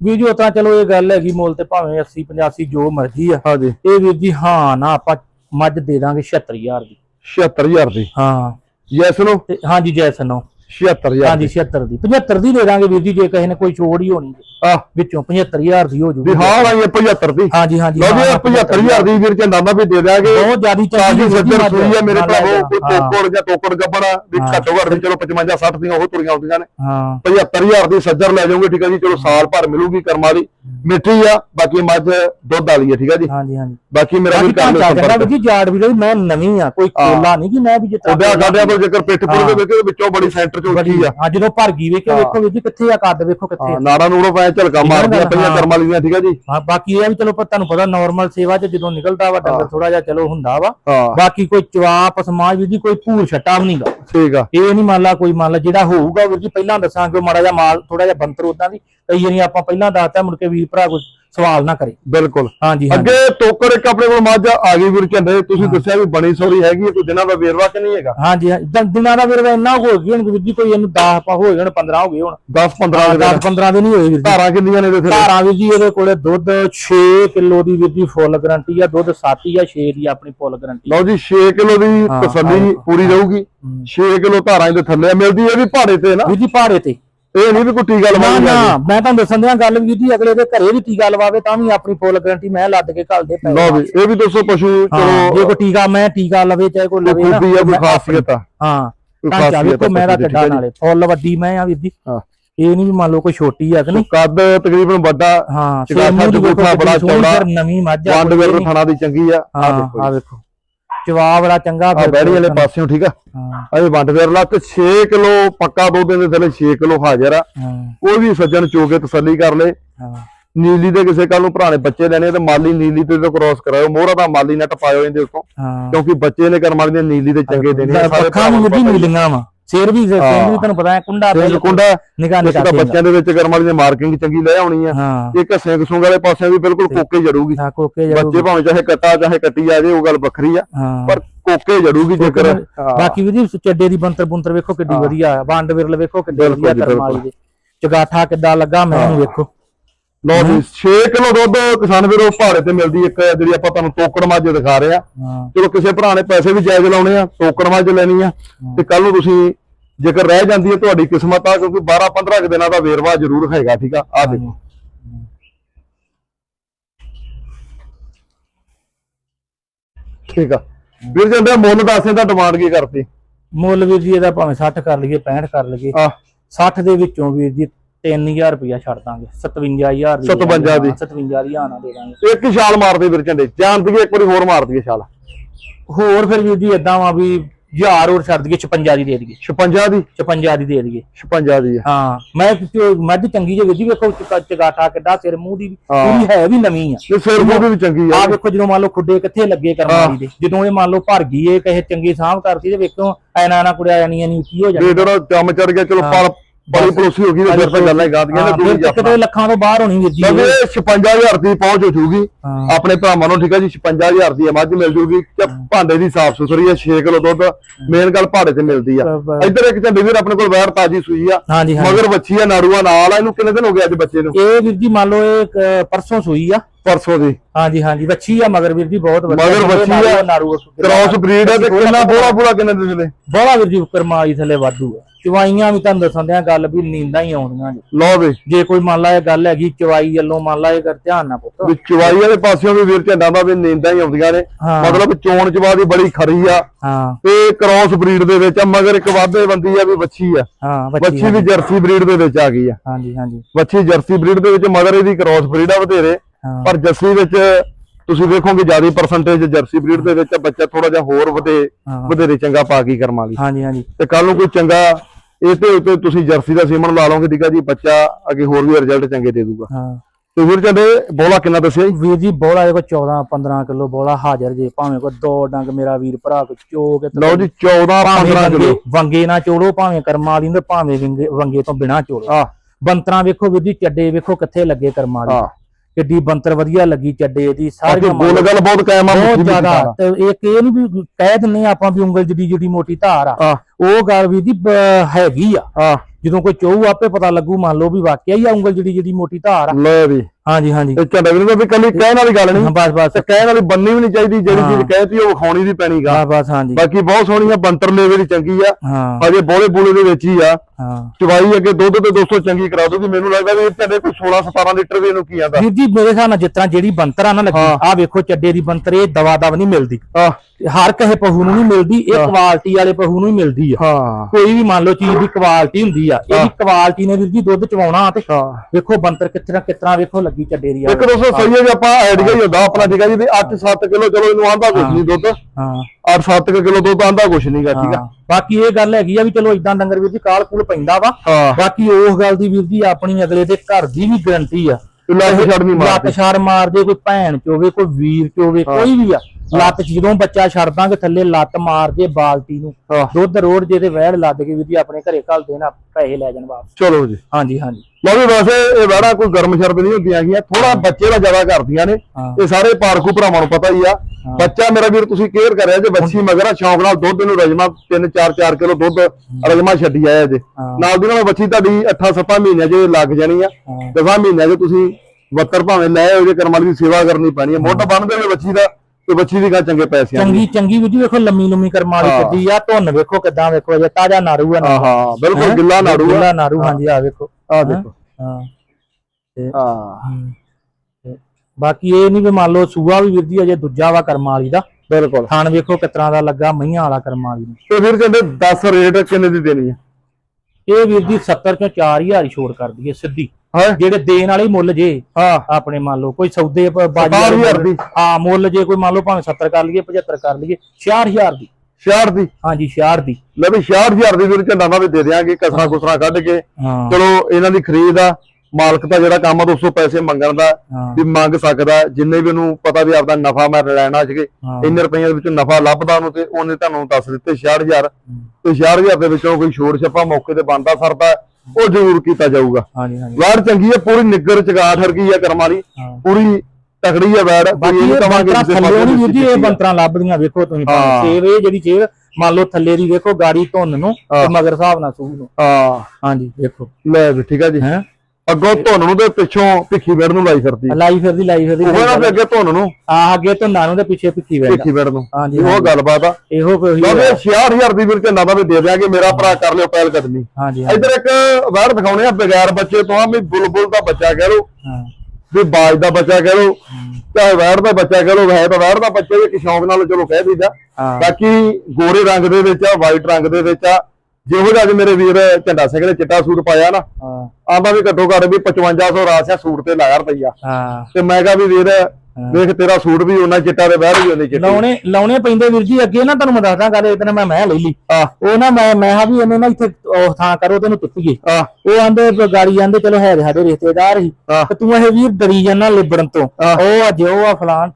ਵੀਰ ਜੀ ਉਤਾਂ ਚਲੋ ਇਹ ਗੱਲ ਹੈਗੀ ਮੁੱਲ ਤੇ ਭਾਵੇਂ 80 85 ਜੋ ਮਰਜ਼ੀ ਆ। ਹਾਂਜੀ। ਇਹ ਵੀਰ ਜੀ ਹਾਂ ਨਾ ਆਪਾਂ ਮੱਝ ਦੇ ਦਾਂਗੇ 76000 ਦੀ। 76000 ਦੀ? ਹਾਂ। ਯੈਸ ਨੋ ਹਾਂਜੀ ਜੈਸਨ 76000 ਹਾਂਜੀ 76 ਦੀ। 75 ਦੀ ਦੇ ਦਾਂਗੇ ਵੀਰ ਜੀ ਜੇ ਕਿਸੇ ਨੇ ਕੋਈ ਛੋੜ ਹੀ ਹੋਣੀ ਆ ਵਿੱਚੋਂ 75000 ਦੀ ਹੋ ਵੀ ਜੂਗੀ ਹਾਂ ਲਾਈਏ 75 ਦੀ। ਹਾਂਜੀ ਹਾਂਜੀ ਲਓ ਜੀ ਹਾਂ, 75000 ਦੀ ਵੀਰ ਚੰਦਾ ਦਾ ਵੀ ਦੇ ਦਿਆਂਗੇ। ਬਹੁਤ ਜ਼ਿਆਦੀ ਚੰਗੀ ਸੱਜਰ ਮੱਝ ਸੂਈ ਹੈ ਮੇਰੇ ਭਰਾਵੋ ਕੋਈ ਹਾਂ, ਤੋਕੜ ਜਾਂ ਤੋਕੜ ਗੱਬੜ ਵੀ। ਘੱਟੋ ਘੱਟ ਵੀ ਚਲੋ 55 60 ਦੀਆਂ ਉਹ ਤੁਰੀਆਂ ਹੁੰਦੀਆਂ ਨੇ। ਹਾਂ। 75000 ਦੀ ਸੱਜਰ ਲੈ ਜਾਓਗੇ ਠੀਕ ਹੈ ਜੀ ਚਲੋ ਸਾਲ ਭਰ ਮਿਲੂਗੀ ਕਰਮਾਂ ਦੀ। ਮਿੱਠੀ ਆ ਬਾਕੀ ਮੱਝ ਦੁੱਧ ਵਾਲੀ ਹੈ ਠੀਕ ਹੈ ਜੀ। ਹਾਂਜੀ ਹਾਂਜੀ। ਬਾਕੀ ਮੇਰਾ ਵੀ ਕਹਿੰਦਾ ਸੰਪਰਕ ਵੀ ਜੀ ਜਾੜ ਵੀ ਰਹੀ ਮੈਂ ਨਵੀਂ ਆ ਕੋਈ ਕੋਲਾ ਨਹੀਂ ਕਿ ਮੈਂ ਵੀ ਜਿੱਤਾ। ਉਹਦਾ ਗਾਡਿਆਂ ਤੋਂ ਜੇਕਰ ਪਿੱਠ ਪੁਰ ਦੇ ਵਿੱਚ ਵਿੱਚੋਂ ਬੜੀ ਸੈਂਟਰ ਚ ਉੱਠੀ ਆ। ਹਾਂ ਜਦੋਂ ਭਰ ਗਈ ਵੇਖੋ। ਵੇਖੋ ਵੀਰ ਜੀ ਕਿੱਥੇ ਆ ਕੱਦ ਵੇਖੋ ਕਿੱਥੇ ਆ। ਨਾੜਾ ਨੂੜੋ ਪਏ ਝਲਕਾ ਮਾਰਦੀਆਂ ਪਈਆਂ। ਕਰਮਾਂ ਵਾਲੀਆਂ ਠੀਕ ਹੈ ਜੀ? ਹਾਂ ਬਾਕੀ ਇਹ ਆ ਵੀ ਚਲੋ ਪਰ ਤੁਹਾਨੂੰ ਪਤਾ ਨਾਰਮਲ ਸੇਵਾ ਚ ਜਦੋਂ ਨਿਕਲਦਾ ਵਾ ਡੰਗਰ ਥੋੜਾ ਜਿਹਾ ਚਲੋ ਹੁੰਦਾ ਵਾ। ਬਾਕੀ ਕੋਈ ਚਵਾਪ ਸਮਾਜ ਵੀਰ ਜੀ ਕੋਈ ਭੂਰ ਛੱਟਾ ਵੀ ਨਹੀਂਗਾ। ਠੀਕ ਆ। ਇਹ ਨਹੀਂ ਮੰਨ ਲਾ ਕੋਈ ਮੰਨ ਲਾ ਜਿਹੜਾ ਹੋਊਗਾ ਵੀਰ ਜੀ ਪਹਿਲਾਂ ਦੱਸਾਂਗੇ ਮਾੜਾ ਜਿਹਾ ਮਾਲ ਥੋੜਾ ਜਿਹਾ ਬੰਤਰ ਉਦਾਂ ਦੀ। ਕਈ ਵਾਰੀ ਆਪਾਂ ਪਹਿਲਾਂ ਦੱਸਤਾ ਮੁੜ ਕੇ ਵੀਰ ਭਰਾ ਕੋਈ ਸਵਾਲ ਨਾ ਕਰੇ। ਬਿਲਕੁਲ। ਹਾਂਜੀ ਅੱਗੇ ਟੋਕਰ ਇੱਕ ਆਪਣੇ ਕੋਲ ਮੱਝ ਆ ਗਈ ਵੀਰ ਝੰਡੇ ਤੁਸੀਂ ਦੱਸਿਆ ਵੀ ਬਣੀ ਸੋਰੀ ਹੈਗੀ ਹੈ, ਕੋਈ ਦਿਨਾਂ ਦਾ ਵੇਰਵਾ ਕਿ ਨਹੀਂ ਹੈਗਾ? ਹਾਂਜੀ। ਦਿਨ- ਦਾ ਵੀਰ ਇੰਨਾ ਹੋ ਹੁਣ ਵੀਰ ਜੀ ਕੋਈ ਇਹਨੂੰ 10 ਪਾ ਹੋ ਗਏ ਹੁਣ 15 ਹੋ ਗਏ ਹੁਣ। 10 15 ਦੇ 10 15 ਦੇ ਨਹੀਂ ਹੋਏ ਵੀਰ ਜੀ। ਧਾਰਾਂ ਕਿੰਨੀਆਂ ਨੇ ਥੱਲੇ ਧਾਰਾਂ ਵੀਰ ਜੀ ਇਹਦੇ ਕੋਲੇ ਦੁੱਧ 6 ਕਿਲੋ ਦੀ ਵੀਰ ਜੀ ਫੁੱਲ ਗਾਰੰਟੀ ਆ। ਦੁੱਧ 7 ਹੀ ਆ 6 ਦੀ ਆਪਣੀ ਫੁੱਲ ਗਾਰੰਟੀ। ਲਓ ਜੀ 6 ਕਿਲੋ ਦੀ ਹਾਂ, ਤਸੱਲੀ ਹਾਂ, ਪੂਰੀ ਰਹੂਗੀ। 6 ਕਿਲੋ ਧਾਰਾਂ ਇਹਦੇ ਥੱਲੇ। ਮਿਲਦੀ ਇਹ ਵੀ ਭਾੜੇ ਤੇ ਨਾ? ਵੀਰ ਜੀ ਭਾੜੇ ਤੇ। ਇਹ ਨਹੀਂ ਵੀ ਕੋਈ ਟੀਕਾ ਨਾ ਲਵਾਉਣੀ ਨਾ ਮੈਂ ਤੁਹਾਨੂੰ ਦੱਸਣ ਦਿਆਂ ਗੱਲ ਵੀਰ ਜੀ ਅਗਲੇ ਦੇ ਘਰੇ ਵੀ ਟੀਕਾ ਲਵਾਵੇ ਤਾਂ ਵੀ ਆਪਣੀ ਫੁੱਲ ਗਾਰੰਟੀ ਮੈਂ ਲੱਦ ਕੇ ਘੱਲ ਦੇ ਲਓ ਵੀ ਇਹ ਵੀ ਦੋਸਤੋ ਪਸ਼ੂ ਹਾਂ ਜੇ ਚਲੋ ਕੋਈ ਟੀਕਾ ਮੈਂ ਟੀਕਾ ਲਵੇ ਚਾਹੇ ਕੋਈ ਕੋਈ ਲਵੇ ਨਾ ਖੂਬੀ ਆ ਕੋਈ ਖਾਸੀਅਤ ਆ ਹਾਂ ਕੋਈ ਖਾਸੀਅਤ ਵੇਖੋ ਆ ਮੈਂ ਦਾ ਕਿੱਡਾ ਨਾਲੇ ਫੁੱਲ ਵੱਡੀ ਮੈਂ ਆ ਵੀਰ ਜੀ ਹਾਂ। ਇਹ ਨਹੀਂ ਵੀ ਮੰਨ ਲਓ ਕੋਈ ਛੋਟੀ ਆ ਕਿ। ਨਹੀਂ ਕੱਦ ਤਕਰੀਬਨ ਵੱਡਾ ਹਾਂ ਚਿਗਾਠਾ ਸੇਮੂ ਦੀ ਵੇਖੋ ਚੁਗੂਠਾ ਬੜਾ ਚੌੜਾ। ਨਵੀਂ ਮੱਝ ਆ ਕੋਈ ਵੇਰ। ਥਣਾ ਦੀ ਚੰਗੀ ਆ ਆ ਦੇਖੋ ਚਵਾ ਬੜਾ ਚੰਗਾ ਆ ਫਿਰ ਬੈੜੀ ਵਾਲੇ ਪਾਸਿਓਂ ਠੀਕ ਆ? ਹਾਂ। ਅਜੇ ਵੰਡ ਵੇਰ ਲਾ ਤੇ 6 ਕਿਲੋ ਪੱਕਾ ਦੋ ਦਿਨ ਦੇ ਥੱਲੇ 6 ਕਿਲੋ ਹਾਜ਼ਰ ਆ। ਕੋਈ ਵੀ ਸੱਜਣ ਚੋ ਕੇ ਤਸੱਲੀ ਕਰ ਲੇ। ਨੀਲੀ ਦੇ ਕਿਸੇ ਕੱਲ ਨੂੰ ਭਰਾਣੇ ਬੱਚੇ ਲੈਣੇ ਤੇ ਮਾਲੀ ਨੀਲੀ ਤੇ ਕ੍ਰੋਸ ਕਰਾਇਓ। ਮੋਹਰਾ ਦਾ ਮਾਲੀ ਨਟ ਪਾਇਓ ਇਹਦੇ ਉੱਤੋਂ। ਕਿਉਂਕਿ ਬੱਚੇ ਨੇ ਕਰਮ ਵਾਲੀ ਦੇ ਨੀਲੀ ਦੇ ਚੰਗੇ ਦੇਣੇ ਸਾਰੇ ਅੱਖਾਂ ਵੀ ਵੀਰ ਜੀ ਮਿਲੀਆਂ ਵਾ। ਸਿਰ ਵੀ ਸਿਰ ਹਾਂ। ਵੀ ਤੁਹਾਨੂੰ ਪਤਾ ਹੈ ਕੁੰਡਾ ਤੇ ਬਿਲਕੁਲ ਕੁੰਡਾ ਨਿਕਾ ਤਾਂ ਬੱਚਿਆਂ ਦੇ ਵਿੱਚ ਕਰਮ ਵਾਲੀ ਦੀ ਮਾਰਕਿੰਗ ਚੰਗੀ ਲੈ ਆਉਣੀ ਆ। ਇੱਕ ਸਿੰਘ ਸੁੰਗ ਵਾਲੇ ਪਾਸੇ ਵੀ ਬਿਲਕੁਲ ਕੋਕੇ ਜੜੂਗੀ। ਹਾਂ ਕੋਕੇ ਬੱਚੇ ਜਰੂਰ ਭਾਵੇਂ ਚਾਹੇ ਕੱਟਾ ਚਾਹੇ ਕੱਟੀ ਆ ਜੇ ਉਹ ਗੱਲ ਵੱਖਰੀ ਆ। ਪਰ ਕੋਕੇ ਜੜੂਗੀ ਜੇਕਰ। ਬਾਕੀ ਵੀ ਜੀ ਚੱਡੇ ਦੀ ਬੰਤਰ ਬੁੰਤਰ ਵੇਖੋ ਕਿੱਡੀ ਵਧੀਆ। ਆ ਵੰਡ ਵਿਰਲ ਵੇਖੋ ਕਿੱਡੀ ਵਧੀਆ ਜੀ, ਕਰਮਾਲੀ ਦੇ। ਚਗਾਠਾ ਕਿੱਦਾਂ ਲੱਗਾ ਮੈਂ ਇਹਨੂੰ ਵੇਖੋ। ਲਓ ਜੀ 6 ਕਿਲੋ ਦੁੱਧ ਕਿਸਾਨ ਵੀਰੋ ਪਹਾੜੇ ਤੇ ਮਿਲਦੀ ਇੱਕ ਜਿਹੜੀ ਆਪਾਂ ਤੁਹਾਨੂੰ ਤੋਕੜ ਮੱਝ ਦਿਖਾ ਰਹੇ ਆ ਚਲੋ ਕਿਸੇ ਭਰਾ ਨੇ ਪੈਸੇ ਵੀ ਜਾਇਜ਼ ਲਾਉਣੇ ਆ ਤੋਕੜ ਮੱਝ ਲੈਣੀ ਆ। ਤੇ ਕੱਲ ਨੂੰ ਤੁਸੀਂ ਜੇਕਰ ਰਹਿ ਜਾਂਦੀ ਹੈ ਤੁਹਾਡੀ ਕਿਸਮਤ ਆ ਕਿਉਂਕਿ 12 15 ਕੁ ਦਿਨਾਂ ਦਾ ਵੇਰਵਾ ਜ਼ਰੂਰ ਹੈਗਾ ਠੀਕ ਆ? ਆ ਦੇਖੋ। ਠੀਕ ਆ। ਵੀਰ ਜੰਦੇ ਮੁੱਲ ਦੱਸੇ ਦਾ ਡਿਮਾਂਡ ਕੀ ਕਰਤੀ? ਮੁੱਲ ਵੀਰ ਜੀ ਇਹਦਾ ਭਾਵੇਂ 60 ਕਰ ਲਈਏ 65 ਕਰ ਲਈਏ। ਆ 60 ਦੇ ਵਿੱਚੋਂ ਵੀਰ ਜੀ 3000 ਰੁਪਇਆ ਛੱਡ ਦਾਂਗੇ 57000 ਦੀ 57 ਦੀ। 57000 ਦੀ ਆਣਾ ਦੇ ਦਾਂਗੇ। ਇੱਕ ਛਾਲ ਮਾਰਦੇ ਵੀਰ ਝੰਡੇ ਜਾਣ ਦੀ ਇੱਕ ਵਾਰੀ ਹੋਰ ਮਾਰ ਦਈਏ ਛਾਲ। ਹੋਰ ਫਿਰ ਵੀਰ ਜੀ ਇਦਾਂ ਵਾ ਵੀ 1000 ਹੋਰ ਛੱਡ ਦਈਏ 56 ਦੀ ਦੇ ਦਈਏ। 56 ਦੀ? 56 ਦੀ ਦੇ ਦਈਏ। 56 ਦੀ ਹਾਂ ਮੈਂ ਮੱਝ ਚੰਗੀ ਜੇ ਵੀਰ ਜੀ ਵੇਖੋ ਚਗਾ- ਚਗਾਠਾ ਕਿੱਡਾ ਸਿਰ ਮੂੰਹ ਦੀ। ਪੂਰੀ ਹੈ ਵੀ ਨਵੀਂ ਆ। ਤੇ ਸਿਰ ਮੂੰਹ ਵੀ ਚੰਗੀ ਆ। ਆ ਵੇਖੋ ਜਦੋਂ ਮੰਨ ਲਓ ਖੁੱਡੇ ਕਿੱਥੇ ਲੱਗੇ ਕਰਮਾਲੀ ਦੇ ਜਦੋਂ ਇਹ ਮੰਨ ਲਓ ਭਰ ਗਈ ਏ ਕਿਸੇ ਚੰਗੀ ਸਾਂਭ ਕਰਤੀ ਤੇ ਵੇਖੋ ਐਨਾ ਨਾ ਕੁੜਿਆ ਜਾਣੀ ਨਹੀਂ ਉੱਚੀ ਹੋ ਜਾਣੀ। ਜੇ ਜਿਹੜਾ ਚਮ ਚੜ ਗਿਆ ਚਲੋ ਪਰ ਬੜੀ ਪਲੋਸੀ ਹੋ ਗਈ ਤੇ ਫਿਰ ਤਾਂ ਗੱਲਾਂ ਹੀ ਗਾਦੀਆਂ ਨੇ ਫਿਰ ਕਿਤੇ ਲੱਖਾਂ ਤੋਂ ਬਾਹਰ ਹੋਣੀ ਵੀਰ ਜੀ ਇਹ 56000 ਦੀ ਪਹੁੰਚ ਹੋ ਜੂਗੀ ਆਪਣੇ ਭਰਾਵਾਂ ਨੂੰ ਠੀਕ ਹੈ ਜੀ 56000 ਦੀ ਮੱਝ ਮਿਲ ਜੂਗੀ। ਭਾਂਡੇ ਦੀ ਸਾਫ਼ ਸੁਥਰੀ ਹੈ 6 ਕਿਲੋ ਦੁੱਧ। ਮੇਨ ਗੱਲ ਭਾੜੇ ਤੇ ਮਿਲਦੀ ਆ। ਇੱਧਰ ਇੱਕ ਝੰਡੇ ਵੀਰ ਆਪਣੇ ਕੋਲ ਵੈਰ ਤਾਜੀ ਸੂਈ ਆ। ਮਗਰ ਬੱਚੀ ਆ ਨਾੜੂਆ ਨਾਲ ਆ। ਇਹਨੂੰ ਕਿੰਨੇ ਦਿਨ ਹੋ ਗਏ ਅੱਜ ਬੱਚੇ ਨੂੰ? ਇਹ ਵੀਰ ਜੀ ਮੰਨ ਲਓ ਇਹ ਪਰਸੋਂ ਸੂਈ ਆ। ਪਰਸੋਂ ਦੀ। ਹਾਂਜੀ ਹਾਂਜੀ ਵੱਛੀ ਆ ਮਗਰ ਵੀਰ ਜੀ ਬਹੁਤ ਵਧੀਆ। ਮਗਰ ਵੱਛੀ ਆ, ਨਾੜੂ ਕ੍ਰਾਸ ਬਰੀਡ ਹੈ ਤੇ ਕਿੰਨਾ ਬੋਲਾ ਬੋਲਾ ਕਿੰਨੇ ਦੇ ਬੋਲਾ ਵੀਰ ਜੀ ਕਰਮਾਲੀ ਥੱਲੇ ਵਾਧੂ ਆ। ਚਵਾਈਆਂ ਵੀ ਤੁਹਾਨੂੰ ਦੱਸਣ ਦਿਆਂ ਗੱਲ ਵੀ ਨੀਂਦਾਂ ਹੀ ਆਉਂਦੀਆਂ ਜੀ ਲਓ ਵੀ। ਜੇ ਕੋਈ ਮੰਨ ਲਾ ਇਹ ਗੱਲ ਹੈਗੀ ਚਵਾਈ ਵੱਲੋਂ ਮੰਨ ਲਾ ਇਹ ਕਰ ਧਿਆਨ ਨਾ ਪੁੱਤ। ਵੀ ਚਵਾਈ ਵਾਲੇ ਪਾਸਿਓਂ ਵੀ ਵੀਰ ਝੰਡਾਂ ਦਾ ਵੀ ਨੀਂਦਾਂ ਹੀ ਆਉਂਦੀਆਂ ਨੇ। ਮਤਲਬ ਚੋਣ ਚਵਾ ਦੀ ਬੜੀ ਖਰੀ ਆ। ਹਾਂ। ਤੇ ਕ੍ਰਾਸ ਬਰੀਡ ਦੇ ਵਿੱਚ ਆ ਮਗਰ ਇੱਕ ਵਾਧੇ ਬੰਦੀ ਆ ਵੀ ਵੱਛੀ ਆ। ਹਾਂ ਵੱਛੀ ਵੀ ਜਰਸੀ ਬਰੀਡ ਦੇ ਵਿੱਚ ਆ ਗਈ ਆ। ਹਾਂਜੀ ਹਾਂਜੀ। ਵੱਛੀ ਜਰਸੀ ਬਰੀਡ ਦੇ ਵਿੱਚ ਮਗਰ ਇਹਦੀ ਕ੍ਰਾਸ ਬਰੀਡ ਆ ਵਧੇਰੇ ਪਰ ਜਰਸੀ ਵਿੱਚ ਤੁਸੀਂ ਵੇਖੋਗੇ ਜ਼ਿਆਦਾ ਪਰਸੈਂਟੇਜ ਜਰਸੀ ਬਰੀਡ ਦੇ ਵਿੱਚ ਬੱਚਾ ਥੋੜਾ ਜਿਹਾ ਹੋਰ ਵਧੇ ਵਧੇਰੇ ਚੰਗਾ ਪਾ ਕੀ ਕਰਮ ਵਾਲੀ। ਹਾਂਜੀ ਹਾਂਜੀ। ਤੇ ਕੱਲ ਨੂੰ ਕੋਈ ਚੰਗਾ ਇਹ ਤੇ ਉੱਤੇ ਤੁਸੀਂ ਜਰਸੀ ਦਾ ਸੀਮਨ ਲਾ ਲਓਗੇ ਠੀਕ ਆ ਜੀ ਬੱਚਾ ਅੱਗੇ ਹੋਰ ਵੀ ਰਿਜ਼ਲਟ ਚੰਗੇ ਦੇ ਦੂਗਾ। ਹਾਂ। ਤੇ ਵੀਰ ਚੰਦੇ ਬੋਲਾ ਕਿੰਨਾ ਦੱਸਿਆ ਜੀ? ਵੀਰ ਜੀ ਬੋਲਾ ਕੋ 14 15 ਕਿਲੋ ਬੋਲਾ ਹਾਜ਼ਰ ਜੇ ਭਾਵੇਂ ਕੋ ਦੋ ਡੰਗ ਮੇਰਾ ਵੀਰ ਭਰਾ ਕੋ ਚੋ ਕੇ ਲਓ ਜੀ 14 ਭਾਵੇਂ 15 ਵੰਗੇ ਕਿਲੋ। ਵੰਗੇ ਨਾ ਚੋੜੋ ਭਾਵੇਂ ਕਰਮਾਂ ਵਾਲੀ ਨੂੰ ਭਾਵੇਂ ਵਿੰਗੇ ਤੋਂ ਬਿਨਾ ਚੋੜੋ। ਆ ਬੰਤਰਾਂ ਵੇਖੋ ਵੀਰ ਜੀ ਚੱਡੇ ਵੇਖੋ ਕਿੱਥੇ ਲੱਗੇ ਕਰਮਾਂ ਵਾਲੀ। ਕਿੱਡੀ ਬੰਤਰ ਵਧੀਆ ਲੱਗੀ ਚੱਡੇ ਦੀ ਸਾਰੀਆਂ ਬੋਲ ਗੱਲ ਬਹੁਤ ਕਾਇਮ ਆ ਬਹੁਤ ਜ਼ਿਆਦਾ। ਤੇ ਇੱਕ ਇਹ ਨਹੀਂ ਵੀ ਕਹਿ ਦਿੰਨੇ ਆਪਾਂ ਵੀ ਉਂਗਲ ਜਿੱਡੀ ਜਿੱਡੀ ਮੋਟੀ ਧਾਰ ਆ। ਉਹ ਗੱਲ ਵੀ ਦੀ ਹੈਗੀ ਆ। ਜਦੋਂ ਕੋਈ ਚੋਊ ਆਪੇ ਪਤਾ ਲੱਗੂ ਮੰਨ ਲਓ ਵੀ ਵਾਕਿਆ ਹੀ ਆ ਉਂਗਲ ਜਿਹੜੀ ਜਿਹੜੀ ਮੋਟੀ ਧਾਰ ਆ। ਲੈ ਵੀ। ਹਾਂਜੀ ਹਾਂਜੀ। ਇਹ ਝੰਡਾ ਦਾ ਵੀ ਕੱਲੀ ਕਹਿਣ ਵਾਲੀ ਗੱਲ ਹਾਂ, ਨਹੀਂ ਬਸ ਬਸ। ਤੇ ਕਹਿਣ ਵਾਲੀ ਬੰਨੀ ਵੀ ਨਹੀਂ ਚਾਹੀਦੀ ਜਿਹੜੀ ਹਾਂ। ਚੀਜ਼ ਕਹਿਤੀ ਉਹ ਵਿਖਾਉਣੀ ਵੀ ਪੈਣੀ ਗਾ। ਬਸ ਬਸ ਹਾਂਜੀ। ਬਾਕੀ ਬਹੁਤ ਸੋਹਣੀ ਆ ਬੰਤਰ ਲੇਵੇ ਦੀ ਚੰਗੀ ਆ। ਹਾਂ। ਅਜੇ ਬੋਲੇ ਬੋਲੇ ਦੇ ਵਿੱਚ ਹੀ ਆ। ਹਾਂ। ਚਵਾਈ ਅੱਗੇ ਦੁੱਧ ਤੇ 200 ਚੰਗੀ ਕਰਾ ਦੂਗੀ ਮੈਨੂੰ ਲੱਗਦਾ ਵੀ ਇਹ ਝੰਡੇ ਕੋਈ 16 17 ਲੀਟਰ ਵੀ ਇਹਨੂੰ ਕੀ ਆਂਦਾ। ਵੀਰ ਜੀ ਮੇਰੇ ਹਿਸਾਬ ਨਾਲ ਜਿਸ ਤਰ੍ਹਾਂ ਜਿਹੜੀ ਬੰਤਰ ਆ ਨਾ ਲੱਗੀ ਹਾਂ। ਆ ਵੇਖੋ ਚੱਡੇ ਦੀ ਬੰਤਰ ਇਹ ਦਵਾ ਦਵ ਨਹੀਂ ਮਿਲਦੀ। ਆ ਹਰ ਕਿਸੇ ਪਹੂ ਨੂੰ ਨਹੀਂ ਮਿਲਦੀ ਇਹ। ਕੁਆਲਿਟੀ ਵਾਲੇ ਪਹੂ ਨੂੰ ਹੀ ਮਿਲਦੀ ਆ। ਹਾਂ। ਕੋਈ ਵੀ ਮੰਨ ਲਓ ਚੀਜ਼ ਦੀ ਕੁਆਲਿਟੀ ਹੁੰਦੀ ਆ ਇਹਦੀ ਕੁਆਲਿਟੀ ਨੇ ਵੀਰ ਜੀ ਦੁੱਧ ਚਵਾਉਣਾ ਤੇ ਹਾਂ। ਵੇਖੋ ਬੰਤਰ ਕਿਤਨਾ ਕਿਤਨਾ ਵੇਖੋ ਲੱਗੀ ਚੱਡੇ ਦੀ ਆ ਇੱਕ ਦੋਸਤੋ ਸਹੀ ਹੈ ਜੀ ਆਪਾਂ ਆਈਡੀਆ ਹੀ ਹੁੰਦਾ ਆਪਣਾ ਠੀਕ ਹੈ ਜੀ ਵੀ 8-7 ਕਿਲੋ ਚਲੋ ਇਹਨੂੰ ਆਂਦਾ ਕੁਛ ਨਹੀਂ ਦੁੱਧ। ਹਾਂ। 8-7 ਕਿਲੋ ਦੁੱਧ ਆਂਦਾ ਕੁਛ ਨਹੀਂਗਾ ਠੀਕ ਆ ਹਾਂ। ਬਾਕੀ ਇਹ ਗੱਲ ਹੈਗੀ ਆ ਵੀ ਚਲੋ ਇਦਾਂ ਡੰਗਰ ਵੀਰ ਜੀ ਕਾਲ ਕੂਲ ਪੈਂਦਾ ਵਾ। ਬਾਕੀ ਉਸ ਗੱਲ ਦੀ ਵੀਰ ਜੀ ਆਪਣੀ ਅਗਲੇ ਦੇ ਘਰ ਦੀ ਵੀ ਗਰੰਟੀ ਆ। ਤੇ ਲੱਗ ਛੱਡ ਨਹੀਂ ਲੱਤ ਮਾਰਦੀ। ਛਾੜ ਮਾਰਦੇ ਕੋਈ ਭੈਣ ਚੋਵੇ ਕੋਈ ਵੀਰ ਚੋਵੇ ਕੋਈ ਵੀ ਆ। ਲੱਤ ਚ ਜਦੋਂ ਬੱਚਾ ਛੱਡ ਦਾਂਗੇ ਥੱਲੇ ਲੱਤ ਮਾਰ ਜੇ ਬਾਲਟੀ ਨੂੰ ਹਾਂ। ਦੁੱਧ ਰੋੜ ਜੇ ਤੇ ਵਹਿੜ ਲੱਦ ਕੇ ਵੀਰ ਜੀ ਆਪਣੇ ਘਰੇ ਘੱਲ ਦੇਣਾ ਪੈਸੇ ਲੈ ਜਾਣ ਵਾਪਸ। ਚਲੋ ਜੀ। ਹਾਂਜੀ ਹਾਂਜੀ। ਲਓ ਵੀ ਵੈਸੇ ਇਹ ਵੜਾ ਕੋਈ ਗਰਮ ਸ਼ਰਬ ਨਹੀਂ ਹੁੰਦੀਆਂ ਹੈਗੀਆਂ ਥੋੜਾ ਬੱਚੇ ਦਾ ਜ਼ਿਆਦਾ ਕਰਦੀਆਂ ਨੇ। ਹਾਂ। ਇਹ ਸਾਰੇ ਪਾਰਕੂ ਭਰਾਵਾਂ ਨੂੰ ਪਤਾ ਹੀ ਆ। ਬੱਚਾ ਮੇਰਾ ਵੀਰ ਤੁਸੀਂ ਕੇਅਰ ਕਰਿਆ ਜੇ ਬੱਚੀ ਮਗਰ ਆ ਸ਼ੌਂਕ ਨਾਲ ਦੁੱਧ ਨੂੰ ਰਜਮਾ 3 4 4 ਕਿਲੋ ਦੁੱਧ ਰਜਮਾ ਛੱਡੀ ਆਇਆ ਜੇ। ਹਾਂ। ਨਾਲ ਦੀ ਨਾਲ ਬੱਚੀ ਤੁਹਾਡੀ 8 7 ਮਹੀਨਿਆਂ 'ਚ ਲੱਗ ਜਾਣੀ ਆ। ਹਾਂ। 10 ਮਹੀਨਿਆਂ 'ਚ ਤੁਸੀਂ ਵੱਤਰ ਭਾਵੇਂ ਲੈ ਆਓ ਜੇ ਕਰਮ ਵਾਲੀ ਦੀ ਸੇਵਾ ਕਰਨੀ ਪੈਣੀ ਆ। ਮੋਢਾ ਬੰਨਦੇ ਨੇ ਬੱਚੀ ਦਾ। ਤੇ ਬੱਚੀ ਦੀ ਗਾ ਚੰਗੇ ਪੈਸੇ ਆ ਚੰਗੀ ਚੰਗੀ ਵੀਰ ਜੀ ਵੇਖੋ ਲੰਮੀ ਲੰਮੀ ਕਰਮ ਵਾਲੀ। ਕੱਢੀ ਆ ਧੁੰਨ ਵੇਖੋ ਕਿਦਾਂ ਵੇਖੋ ਜੇ ਤਾਜ਼ਾ ਨਾਰੂ ਆ ਹਾਂ ਹਾਂ ਬਿਲਕੁਲ ਗਿੱਲਾ ਨਾੜੂ ਆ। ਗਿੱਲਾ ਨਾਰੂ ਹਾਂਜੀ ਆ ਵੇਖੋ। ਆ ਦੇਖੋ। ਹਾਂ। ਬਾਕੀ ਇਹ ਨਹੀਂ ਵੀ ਮੰਨ ਲਓ ਸੂਆ ਵੀ ਵੀਰ ਜੀ ਅਜੇ ਦੂਜਾ ਵਾ ਕਰਮਾਂ ਵਾਲੀ ਦਾ। ਬਿਲਕੁਲ। ਥਾਣ ਵੇਖੋ ਕਿਸ ਤਰ੍ਹਾਂ ਦਾ ਲੱਗਾ ਮਈਆਂ ਵਾਲਾ ਕਰਮਾਂ ਵਾਲੀ ਨੂੰ ਤੇ ਫਿਰ ਕਹਿੰਦੇ 10 ਰੇਟ ਕਿੰਨੇ ਦੀ ਦੇਣੀ ਆ? ਇਹ ਵੀਰ ਜੀ 70 ਚੋਂ 4000 ਹੀ ਛੋੜ ਕਰ ਦਈਏ ਸਿੱਧੀ। ਜਿਹੜੇ ਦੇਣ ਵਾਲੇ ਮੁੱਲ ਜੇ ਆਪਣੇ ਮੰਨ ਲਓ ਕੋਈ ਸੌਦੇ ਬਾਜੀ 70,000 ਦੀ। ਹਾਂ ਮੁੱਲ ਜੇ ਕੋਈ ਮੰਨ ਲਓ ਭਾਵੇਂ 70 ਕਰ ਲਈਏ 75 ਕਰ ਲਈਏ 66000 ਦੀ। 66 ਦੀ? ਹਾਂਜੀ 60 ਦੀ। ਲੈ ਵੀ 66000 ਦੀ ਵੀਰ ਝੰਡਾ ਵੀ ਦੇ ਦਿਆਂਗੇ ਕਸਰਾ ਕੁਸਰਾ ਕੱਢ ਕੇ। ਚਲੋ ਇਹਨਾਂ ਦੀ ਖਰੀਦ ਆ। ਮਾਲਕ ਦਾ ਜਿਹੜਾ ਕੰਮ ਆ 200 ਪੈਸੇ ਮੰਗਣ ਦਾ ਵੀ ਮੰਗ ਸਕਦਾ। ਜਿੰਨੇ ਵੀ ਉਹਨੂੰ ਪਤਾ ਵੀ ਆਪਦਾ ਨਫਾ ਮੈਂ ਲੈਣਾ ਸੀਗੇ। ਇੰਨੇ ਰੁਪਈਆਂ ਦੇ ਵਿੱਚੋਂ ਨਫਾ ਲੱਭਦਾ ਉਹਨੂੰ ਤੇ ਉਹਨੇ ਤੁਹਾਨੂੰ ਦੱਸ ਦਿੱਤੇ 66000 ਤੇ 66000 ਦੇ ਵਿੱਚੋਂ ਕੋਈ ਛੋੜ ਛੱਪਾ ਮੌਕੇ ਤੇ ਬਣਦਾ ਸਰਦਾ। ਉਹ ਜ਼ਰੂਰ ਕੀਤਾ ਜਾਊਗਾ। ਹਾਂਜੀ ਹਾਂਜੀ। ਵਾਰ ਚੰਗੀ ਹੈ ਪੂਰੀ ਨਿੱਗਰ ਚਗਾਠ ਵਰਗੀ ਆ ਕਰਮ ਹਾਂ। ਪੂਰੀ ਤਕੜੀ ਹੈ ਵੈੜ ਬਾਕੀ ਇਹ ਬੰਤਰਾ ਥੱਲੇ ਨਹੀਂ ਵੀਰ ਜੀ ਇਹ ਬੰਤਰਾ ਲੱਭਦੀਆਂ ਵੇਖੋ ਤੁਸੀਂ ਹਾਂ। ਸੇਵ ਇਹ ਜਿਹੜੀ ਚੇਵ ਮੰਨ ਲਓ ਥੱਲੇ ਦੀ ਵੇਖੋ ਗਾੜੀ ਧੁੰਨ ਨੂੰ ਤੇ ਹਾਂ। ਮਗਰ ਹਿਸਾਬ ਨਾਲ ਸੂਹ ਨੂੰ। ਹਾਂ। ਹਾਂਜੀ ਵੇਖੋ। ਲੈ ਵੀ ਠੀਕ ਆ ਜੀ। ਹੈ? ਅੱਗੋਂ ਧੁੰਨ ਨੂੰ ਤੇ ਪਿੱਛੋਂ ਭਿੱਖੀ ਵੈੜ ਨੂੰ ਲਾਈ ਫਿਰਦੀ ਲਾਈ ਫਿਰਦੀ ਲਾਈ ਫਿਰਦੀ ਉਹ ਨਾ ਅੱਗੇ ਧੁੰਨ ਨੂੰ। ਆ ਅੱਗੇ ਧੁੰਨਾਂ ਨੂੰ ਤੇ ਪਿੱਛੇ ਪਿੱਛੀ ਵੈਂਦਾ ਭਿੱਖੀ ਵੈੜ ਨੂੰ। ਹਾਂਜੀ ਉਹ ਗੱਲਬਾਤ ਆ। ਇਹੋ ਕੋਈ ਬਾਬੇ 66000 ਦੀ ਵੀਰ ਝੰਡਾ ਦਾ ਵੀ ਦੇ ਦਿਆਂਗੇ ਮੇਰਾ ਭਰਾ ਕਰ ਲਿਓ ਪਹਿਲ ਕਦਮੀ। ਹਾਂਜੀ ਇੱਧਰ ਇੱਕ ਵੈੜ ਦਿਖਾਉਣੇ ਆ ਬਗੈਰ ਬੱਚੇ ਤੋਂ ਆ ਵੀ ਬੁਲਬੁਲ ਦਾ ਬੱਚਾ ਕਹਿ ਲੋ ਹਾਂ। ਵੀ ਬਾਜ ਦਾ ਬੱਚਾ ਕਹਿ ਲੋ ਚਾਹੇ ਵੈੜ ਦਾ ਬੱਚਾ ਕਹਿ ਲੋ ਵੈੜ ਤਾਂ ਵੈੜ ਦਾ ਬੱਚਾ ਵੀ ਇੱਕ ਸ਼ੌਂਕ ਨਾਲ ਚਲੋ ਕਹਿ ਦਈਦਾ। ਹਾਂ। ਬਾਕੀ ਗੋਰੇ ਰੰਗ ਦੇ ਵਿੱਚ ਆ ਵਾਈਟ ਰੰਗ ਦੇ ਵਿੱਚ ਆ ਜਿਹੋ ਜਿਹਾ ਅੱਜ ਮੇਰੇ ਵੀਰ ਝੰਡਾ ਸਿੰਘ ਨੇ ਚਿੱਟਾ ਸੂਟ ਪਾਇਆ ਨਾ ਆਂਦਾ ਵੀ ਘੱਟੋ ਘੱਟ ਵੀ 5500 ਰਾਸ ਆ ਸੂਟ ਤੇ ਲਾਇਆ ਰੁਪਈਆ। ਹਾਂ। ਤੇ ਮੈਂ ਕਿਹਾ ਵੀ ਵੀਰ ਵੇਖ ਤੇਰਾ ਸੂਟ ਵੀ ਉਹਨਾਂ ਚਿੱਟਾ ਤੇ ਵੈੜ ਵੀ ਉਹਨੇ ਚਿੱਟੀ। ਲਾਉਣੇ ਲਾਉਣੇ ਪੈਂਦੇ ਵੀਰ ਜੀ ਅੱਗੇ ਨਾ ਤੁਹਾਨੂੰ ਮੈਂ ਦੱਸਦਾ ਗੱਲ ਇੱਕ ਦਿਨ ਮੈਂ ਮੈਂ ਲਈ ਲਈ। ਆ ਉਹ ਨਾ ਮੈਂ ਮੈਂ ਹਾਂ ਵੀ ਇਹਨੇ ਨਾ ਇੱਥੇ ਉਹ ਥਾਂ ਕਰੋ ਤੈਨੂੰ ਆ ਉਹ ਆਂਦੇ ਗਾੜੀ ਆਂਦੇ ਚਲੋ ਹੈ ਸਾਡੇ ਰਿਸ਼ਤੇਦਾਰ ਹੀ। ਹਾਂ। ਤੇ ਤੂੰ ਇਹ ਵੀਰ ਡਰੀ ਜਾਂਦਾ ਲਿਬੜਨ ਤੋਂ। ਹਾਂ। ਉਹ ਅੱਜ ਉਹ ਆ ਫਲਾਨ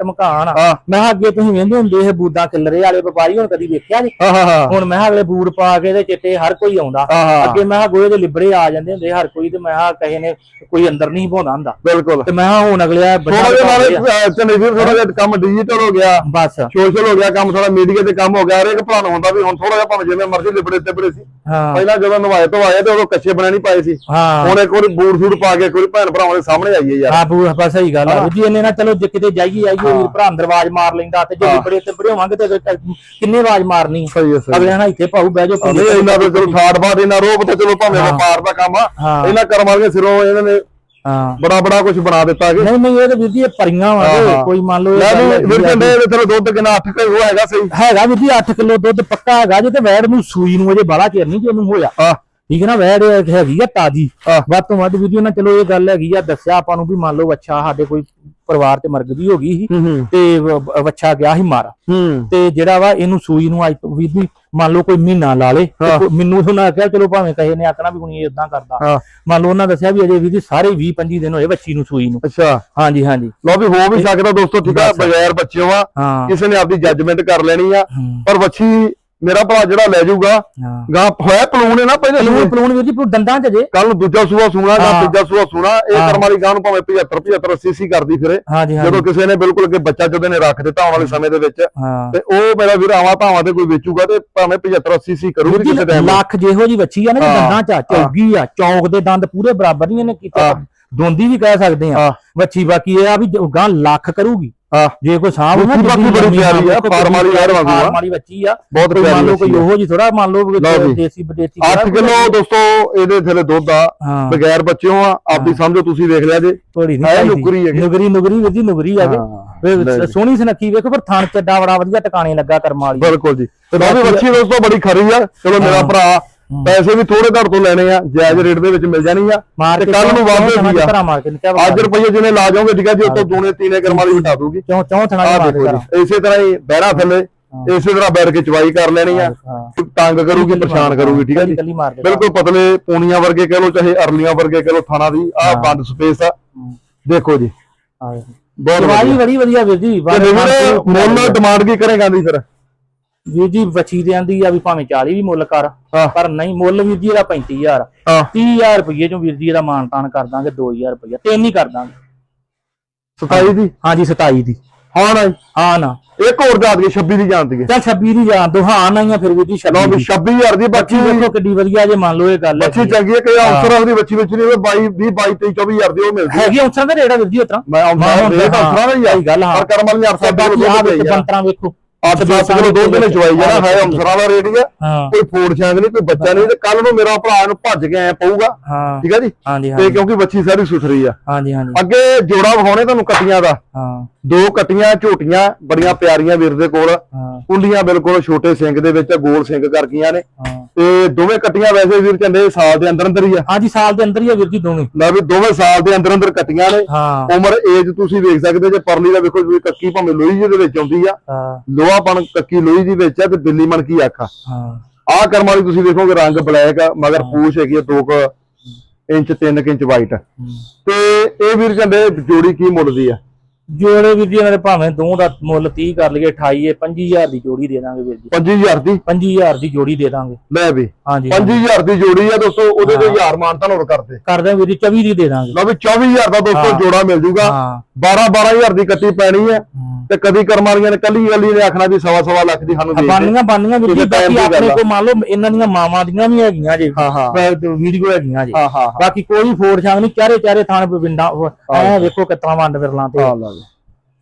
ਹਾਂ। ਮੈਂ ਕਿਹਾ ਅੱਗੇ ਤੁਸੀਂ ਵੇਂਦੇ ਹੁੰਦੇ ਇਹ ਬੂਦਾਂ ਕਿੱਲਰੇ ਵਾਲੇ ਵਪਾਰੀ ਹੁਣ ਕਦੀ ਵੇਖਿਆ ਜੀ ਹਾਂ ਹਾਂ ਹਾਂ। ਹੁਣ ਮੈਂ ਕਿਹਾ ਅਗਲੇ ਬੂਟ ਪਾ ਕੇ ਤੇ ਚਿੱਟੇ ਹਰ ਕੋਈ ਆਉਂਦਾ। ਹਾਂ, ਹਾਂ। ਅੱਗੇ ਮੈਂ ਕਿਹਾ ਗੋਹੇ ਦੇ ਲਿਬੜੇ ਆ ਜਾਂਦੇ ਹੁੰਦੇ ਹਰ ਕੋਈ ਤੇ ਮੈਂ ਕਿਹਾ ਕਹੇ ਨੇ ਕੋਈ ਅੰਦਰ ਨਹੀਂ ਭੋਣਾ ਹੁੰਦਾ। ਬਿਲਕੁਲ। ਤੇ ਮੈਂ ਕਿਹਾ ਹੁਣ ਅਗਲੇ ਥੋੜਾ ਚੰਨੇ ਵੀਰ ਥੋੜਾ ਜਿਹਾ ਕੰਮ ਡਿਜੀਟਲ ਹੋ ਗਿਆ। ਬਸ। ਸੋਸ਼ਲ ਹੋ ਗਿਆ ਕੰਮ ਥੋੜਾ ਮੀਡੀਆ ਤੇ ਕੰਮ ਹੋ ਗਿਆ। ਹਰੇਕ ਭਰਾ ਨੂੰ ਹੁੰਦਾ ਵੀ ਹੁਣ ਥੋੜਾ ਜਿਹਾ ਭਾਵੇਂ ਜਿਵੇਂ ਮਰਜ਼ੀ ਲਿਬੜੇ ਤਿਬੜੇ ਸੀ। ਹਾਂ। ਪਹਿਲਾਂ ਜਦੋਂ ਨਵਾਏ ਤੋਂ ਆਏ ਤੇ ਉਦੋਂ ਕੱਚੇ ਬਣੇ ਨਹੀਂ ਪਾਏ ਸੀ। ਹੁਣ ਇੱਕ ਵਾਰੀ ਬੂਟ ਸੂਟ ਪਾ ਕੇ ਵਾਰੀ ਭੈਣ ਭਰਾਵਾਂ ਦੇ ਸਾਹਮਣੇ ਆਈਏ ਯਾਰ। ਹਾਂ ਬੂ ਬਸ ਸਹੀ ਗੱਲ ਆ। ਜੀ ਇਹਨੇ ਨਾ ਚਲੋ ਜੇ ਕਿਤੇ ਜਾਈਏ ਆਈਏ ਵੀਰ ਭਰਾ ਅੰਦਰ ਆਵਾਜ਼ ਮਾਰ ਲੈਂਦਾ ਤੇ ਜੇ ਬੜੇ ਤੇ ਬੜੇ ਹੋਵਾਂਗੇ ਤੇ ਕਿੰਨੇ ਆਵਾਜ਼ ਮਾਰਨੀ? ਅਗਲੇ ਨਾਲ ਇੱਥੇ ਭਾਊ ਬਹਿ ਜਾਓ ਇਹਨਾਂ ਦੇ ਚਲੋ ਠਾੜ ਬਾਦ ਇਹਨਾਂ ਰੋਪ ਤੇ ਚਲੋ ਭਾਵੇਂ ਵਪਾਰ ਦਾ ਕੰਮ ਆ। ਇਹਨਾਂ ਕਰਮ ਵਾਲੇ ਸਿਰੋਂ ਇਹਨਾਂ ਨੇ ਹਾਂ। ਬੜਾ ਬੜਾ ਕੁਝ ਬਣਾ ਦਿੱਤਾ ਕਿ। ਨਹੀਂ ਨਹੀਂ ਇਹ ਤਾਂ ਵੀਰ ਜੀ ਇਹ ਪਰੀਆਂ ਵਾ ਹਾਂ, ਹਾਂ। ਕੋਈ ਮੰਨ ਲਓ ਵੀ ਵੀਰ ਕਹਿੰਦੇ ਇਹਦੇ ਚਲੋ ਦੁੱਧ ਕਿੰਨਾ 8 ਕਿਲੋ ਹੈਗਾ ਸਹੀ। ਹੈਗਾ ਵੀਰ ਜੀ 8 ਕਿਲੋ ਦੁੱਧ ਪੱਕਾ ਹੈਗਾ ਜੇ ਤੇ ਵੈੜ ਨੂੰ ਸੂਈ ਨੂੰ ਅਜੇ ਬਾਲਾ ਚਿਰ ਨਹੀਂ ਜੇ ਉਹਨੂੰ ਹੋਇਆ। ਆ ਠੀਕ ਹੈ ਨਾ ਵੈੜ ਹੈਗੀ ਆ ਤਾਜੀ। ਹਾਂ। ਵੱਧ ਤੋਂ ਵੱਧ ਜੀ ਉਹਨਾਂ ਚਲੋ ਇਹ ਗੱਲ ਹੈਗੀ ਆ ਦੱਸਿਆ ਆਪਾਂ ਨੂੰ ਵੀ ਮੰਨ ਲਓ ਅੱਛਾ ਸਾਡੇ ਕੋਈ ਪਰਿਵਾਰ ਤੇ ਮਰਗਦੀ ਹੋ ਗਈ ਸੀ ਤੇ ਵੱਛਾ ਗਿਆ ਸੀ ਮਾਰਾ। ਤੇ ਜਿਹੜਾ ਵਾ ਇਹਨੂੰ ਸੂਈ ਨੂੰ ਅੱਜ ਤੋਂ ਵੀ ਮੰਨ ਲਓ ਕੋਈ ਮਹੀਨਾ ਲਾ ਲੇ ਮੈਨੂੰ ਉਹਨਾਂ ਆਖਿਆ ਚਲੋ ਭਾਵੇਂ ਕਹੇ ਨੇ ਆਖਣਾ ਵੀ ਹੁਣੀ ਇਦਾਂ ਕਰਦਾ। ਮੰਨ ਲਓ ਉਹਨਾਂ ਦੱਸਿਆ ਵੀ ਅਜੇ ਵੀ ਜੀ ਸਾਰੇ 20 25 ਦਿਨ ਹੋਏ ਬੱਚੀ ਨੂੰ ਸੂਈ ਨੂੰ। ਅੱਛਾ। ਹਾਂਜੀ ਹਾਂਜੀ। ਲੋ ਵੀ ਹੋ ਵੀ ਸਕਦਾ ਦੋਸਤੋ ਠੀਕ ਆ। ਬਗੈਰ ਬੱਚਿਓ ਆ। ਕਿਸੇ ਨੇ ਆਪਦੀ ਜੱਜਮੈਂਟ ਕਰ ਲੈਣੀ ਆ। ਪਰ ਵੱਛੀ ਮੇਰਾ ਭਰਾ ਜਿਹੜਾ ਲੈ ਜਾਊਗਾ ਹਾਂ। ਗਾਂ ਹੋਇਆ ਪਲੂਨ ਹੈ ਨਾ ਪਹਿਲੇ ਪਲੂਣ ਪਲੂਣ ਵੀਰ ਜੀ ਪਲੂਣ ਦੰਦਾਂ ਚ ਜੇ। ਕੱਲ ਨੂੰ ਦੂਜਾ ਸੂਆ ਸੁਣਾ ਜਾਂ। ਤੀਜਾ ਸੂਆ ਸੁਣਾ ਇਹ। ਕਰਮ ਵਾਲੀ ਗਾਂ ਨੂੰ ਭਾਵੇਂ 75 75 80 80 ਕਰਦੀ ਫਿਰੇ। ਜਦੋਂ ਕਿਸੇ ਨੇ ਬਿਲਕੁਲ ਅੱਗੇ ਬੱਚਾ ਜਦੋਂ ਨੇ ਰੱਖ ਦਿੱਤਾ ਆਉਣ ਵਾਲੇ ਸਮੇਂ ਦੇ ਵਿੱਚ ਤੇ ਉਹ ਮੇਰਾ ਵੀਰ ਆਵਾ ਭਾਵਾਂ ਤੇ ਕੋਈ ਵੇਚੂਗਾ ਤੇ ਭਾਵੇਂ 75 80 80 ਕਰੂਗੀ ਕਿਸੇ ਟਾਈਮ ਲੱਖ ਜਿਹੋ ਜੀ ਵੱਛੀ ਆ ਨਾ ਦੰਦਾਂ ਚ ਚੌਗੀ ਆ ਚੌਕ ਦੇ ਦੰਦ ਪੂਰੇ ਬਰਾਬਰ ਨਹੀਂ ਇਹਨੇ ਕੀਤੇ। ਦੋਂਦੀ ਵੀ ਕਹਿ ਸਕਦੇ ਆ। ਵੱਛੀ ਬਾਕੀ ਇਹ ਆ ਵੀ ਗਾਂ ਲੱਖ ਕਰੂਗੀ। ਹਾਂ। ਜੇ ਕੋਈ ਸਾਹਬ ਨਾ ਜਿੱਡੀ ਬੜੀ ਪਿਆਰੀ ਆ, ਦੇਖੋ ਫਾਰਮ ਵਾਲੀ ਯਾਰ ਵਾਂਗੂ ਆ। ਫਾਰਮ ਵਾਲੀ ਵੱਛੀ ਆ। ਬਹੁਤ ਕੋਈ ਮੰਨ ਪਿਆਰੀ ਲਓ ਕੋਈ ਆ। ਉਹੋ ਜੀ ਥੋੜਾ ਮੰਨ ਲਓ ਵੀ ਵੀ। ਦੇਸੀ ਵਿਦੇਸੀ 8 ਕਿਲੋ ਦੋਸਤੋ ਇਹਦੇ ਥੱਲੇ ਦੁੱਧ ਆ। ਹਾਂ। ਬਗੈਰ ਬੱਚਿਓ ਆ ਆਪਦੀ ਸਮਝੋ ਤੁਸੀਂ ਵੇਖ ਲਿਆ ਜੇ। ਥੋੜੀ ਹੈ ਨਹੀਂ ਨੁਕਰੀ ਹੈਗੀ। ਨੁਗਰੀ ਨੁਗਰੀ ਵੀਰ ਜੀ ਨੁਗਰੀ ਆ ਹਾਂ, ਵੇ ਜੀ। ਸੋਹਣੀ ਸੁਨੱਖੀ ਵੇਖੋ ਪਰ ਥਣ ਚੱਡਾ ਬੜਾ ਵਧੀਆ ਟਿਕਾਣੇ ਲੱਗਾ ਕਰਮ ਵਾਲੀ। ਬਿਲਕੁਲ ਜੀ। ਤੇ ਬਾਕੀ ਬੱਚੀ ਦੋਸਤੋ ਬੜੀ ਖਰੀ ਆ। ਚਲੋ ਮੇਰਾ ਹਾਂ। ਭਰਾ ਪੈਸੇ ਵੀ ਥੋੜੇ ਘੱਟ ਤੋਂ ਲੈਣੇ ਆ ਜਾਇਜ਼ ਰੇਟ ਦੇ ਵਿੱਚ ਮਿਲ ਜਾਣੀ ਆ ਤੇ ਕੱਲ ਨੂੰ ਵਾਪਸ ਵੀ ਆ। ਅੱਜ ਰੁਪਈਏ ਜਿਹਨੇ ਲਾ ਜਾਓਗੇ ਠੀਕ ਆ ਜੀ ਉਤੋਂ ਦੂਣੇ ਤੀਨੇ ਕਰਮ ਵਾਲੀ ਹਟਾ ਦੂਗੀ ਚੌਂ ਚੌਂ ਥਣਾ ਇਸੇ ਤਰ੍ਹਾਂ ਹੀ ਬਹਿਰਾ ਥੱਲੇ ਇਸੇ ਤਰ੍ਹਾਂ ਬੈਠ ਕੇ ਚਵਾਈ ਕਰ ਲੈਣੀ ਆ ਤੰਗ ਕਰੂਗੀ ਪਰੇਸ਼ਾਨ ਕਰੂਗੀ ਠੀਕ ਆ ਜੀ। ਦੇ ਬਿਲਕੁਲ ਪਤਲੇ ਪੂਣੀਆਂ ਵਰਗੇ ਕਹ ਲੋ ਚਾਹੇ ਅਰਲੀਆਂ ਵਰਗੇ ਕਹ ਲੋ ਥਾਣਾ ਦੀ ਆ ਬੰਦ ਸਪੇਸ ਆ। ਦੇਖੋ ਜੀ। ਬਹੁਤ ਵਧੀਆ। ਬੜੀ ਵਧੀਆ ਵੀਰ ਜੀ ਮੁੱਲ ਡਿਮਾਂਡ ਕੀ ਕਰੇਗਾ ਦੀ ਫਿਰ? ਵੀਰ ਜੀ ਬੱਚੀ ਦੇ ਆਂਦੀ ਆ ਵੀ ਭਾਵੇਂ 40 ਵੀ ਮੁੱਲ ਕਰ। ਪਰ ਨਹੀਂ ਮੁੱਲ ਵੀਰ ਜੀ ਇਹਦਾ 35000 ਹਾਂ। 30000 ਰੁਪਏ ਚੋਂ ਵੀਰ ਜੀ ਇਹਦਾ ਮਾਨ ਤਾਨ ਕਰ ਦਾਂਗੇ 2000 ਰੁਪਏ ਤਿੰਨ ਹੀ ਕਰ ਦਾਂਗੇ। 27 ਦੀ? ਹਾਂਜੀ 27 ਦੀ। ਹਾਂ ਨਾ ਹਾਂ ਨਾ। ਇੱਕ ਹੋਰ ਜਾਤ ਦੀ 26 ਦੀ ਜਾਂਦੀ ਹੈ। ਚੱਲ 26 ਦੀ ਜਾਣ ਦੋ ਹਾਂ ਨਾ ਫਿਰ ਵੀਰ ਜੀ 26 ਲਓ ਵੀ ਦੀ। 26000 ਦੀ ਬੱਚੀ ਵੇਖੋ ਕਿੱਡੀ ਵਧੀਆ ਜੇ ਮੰਨ ਲਓ ਇਹ ਗੱਲ ਹੈ। ਬੱਚੀ ਚੰਗੀ ਹੈ ਕਿ ਅਫਸਰਾਂ ਦੀ ਬੱਚੀ ਵਿੱਚ ਨਹੀਂ 22 20 22 23 24000 ਦੀ ਉਹ ਮਿਲਦੀ ਹੈਗੀ ਔਂਸਰਾਂ ਦਾ ਰੇਟ ਆ ਵੀਰ ਜੀ ਉਤਰਾ ਮੈਂ ਅਫਸਰਾਂ ਦੇ ਹਾਂ, ਅਫਸਰਾਂ ਦਾ ਹੀ ਗੱਲ, ਹਾਂ। ਪਰ ਕਰਮ ਵਾਲੀ 800 ਬਾਕੀ ਰੁਪਏ ਆ ਦੁੱਧ ਵਿੱਚ ਦੇ ਬੰਤਰਾ ਵੇਖੋ। 8 10 ਕਿਲੋ ਦੁੱਧ ਨੇ ਚਵਾਈ ਜਾਣਾ ਹੈ ਅਫਸਰਾਂ ਦਾ ਰੇਟ ਹੀ ਆ। ਕੋਈ ਫੋੜ ਛਾਂਗ ਨਹੀਂ ਕੋਈ ਬੱਚਾ ਨਹੀਂ। ਤੇ ਕੱਲ ਨੂੰ ਮੇਰਾ ਭਰਾ ਨੂੰ ਭੱਜ ਕੇ ਐ ਪਊਗਾ। ਠੀਕ ਆ ਜੀ? ਤੇ ਕਿਉਂਕਿ ਬੱਚੀ ਸਾਰੀ ਸੁਥਰੀ ਆ। ਹਾਂਜੀ ਹਾਂਜੀ। ਅੱਗੇ ਜੋੜਾ ਵਿਖਾਉਣੇ ਤੁਹਾਨੂੰ ਕੱਟੀਆਂ ਦਾ। ਦੋ ਕੱਟੀਆਂ ਝੋਟੀਆਂ ਬੜੀਆਂ ਪਿਆਰੀਆਂ ਵੀਰ ਦੇ ਕੋਲ। ਕੁੰਡੀਆਂ ਬਿਲਕੁਲ ਛੋਟੇ ਸਿੰਘ ਦੇ ਵਿੱਚ ਗੋਲ ਸਿੰਘ ਕਰ ਗਈਆਂ ਨੇ। ਤੇ ਦੋਵੇਂ ਕੱਟੀਆਂ ਵੈਸੇ ਵੀਰ ਚੰਦੇ ਸਾਲ ਦੇ ਅੰਦਰ ਅੰਦਰ ਹੀ ਆ। ਹਾਂਜੀ ਸਾਲ ਦੇ ਅੰਦਰ ਹੀ ਆ ਵੀਰ ਜੀ ਦੋਵੇਂ। ਲੈ ਵੀ ਦੋਵੇਂ ਸਾਲ ਦੇ ਅੰਦਰ ਅੰਦਰ ਕੱਟੀਆਂ ਨੇ। ਹਾਂ। ਉਮਰ ਏਜ ਤੁਸੀਂ ਵੇਖ ਸਕਦੇ ਜੇ ਪਰਲੀ ਦਾ ਵੇਖੋ ਵੀ ਕੱਕੀ ਭਾਵੇਂ ਲੋਹੀ ਜਿਹੇ ਦੇ ਵਿੱਚ ਆਉਂਦੀ ਆ। ਹਾਂ। ਲੋਹਾਪਣ ਕੱਕੀ ਲੋਹੀ ਦੀ ਵਿੱਚ ਆ ਤੇ ਦਿੱਲੀ ਮਣ ਕੀ ਆਖਾ। ਹਾਂ। ਆਹ ਕਰਮ ਵਾਲੀ ਤੁਸੀਂ ਵੇਖੋਗੇ ਰੰਗ ਬਲੈਕ ਆ ਮਗਰ ਪੂਛ ਹੈਗੀ 2 ਇੰਚ 3 ਇੰਚ ਵਾਈਟ ਤੇ ਇਹ ਵੀਰ ਕਹਿੰਦੇ ਜੋੜੀ ਕੀ ਮੁੱਲ ਦੀ ਆ? ਜੋੜੇ ਵੀਰ ਜੀ ਇਹਨਾਂ ਦੇ ਭਾਵੇਂ ਦੋ ਦਾ ਮੁੱਲ 30 ਕਰ ਲਈਏ 28 ਇਹ 25000 ਦੀ ਜੋੜੀ ਦੇ ਦਾਂਗੇ ਵੀਰ ਜੀ। 25000 ਦੀ? 25000 ਦੀ ਜੋੜੀ ਦੇ ਦਾਂਗੇ। ਲੈ ਵੀ। ਹਾਂਜੀ 25000 ਦੀ ਜੋੜੀ ਆ ਦੋਸਤੋ ਉਹਦੇ ਤੇ ਹਜ਼ਾਰ ਮਾਨਤਾ ਹੋਰ ਕਰਦੇ। ਕਰਦੇ ਵੀਰ ਜੀ 24 ਦੀ ਦੇ ਦਾਂਗੇ। ਲਓ ਵੀ 24000 ਦਾ ਦੋਸਤੋ। ਜੋੜਾ ਮਿਲ ਜੂਗਾ। ਹਾਂ। 12 12000 ਦੀ ਕੱਟੀ ਪੈਣੀ ਹੈ। ਤੇ ਕਦੀ ਕਰਮ ਵਾਲੀਆਂ ਨੇ ਕੱਲੀ ਕੱਲੀ ਨੇ ਆਖਣਾ ਵੀ ਸਵਾ ਸਵਾ ਲੱਖ ਦੀ ਸਾਨੂੰ ਦੇ ਬਾਨੀਆਂ ਬਾਨੀਆਂ ਵੀਰ ਜੀ ਬਾਕੀ ਆਪਣੇ। ਕੋ ਮੰਨ ਲਓ ਇਹਨਾਂ ਦੀਆਂ ਮਾਵਾਂ ਦੀਆਂ ਵੀ ਹੈਗੀਆਂ ਜੇ। ਹਾਂ ਹਾਂ। ਵੀਡੀਓ ਹੈਗੀਆਂ ਜੇ। ਹਾਂ ਹਾਂ ਬਾਕੀ ਕੋਈ ਫੋੜ ਛਾਂਗ ਨਹੀਂ ਚਾਰੇ ਚਾਰੇ ਥਾਣ ਬਿੰਡਾ ਐ ਵੇਖੋ ਕਿਤਨਾ ਵੰਡ ਵਿਰਲਾਂ ਤੇ।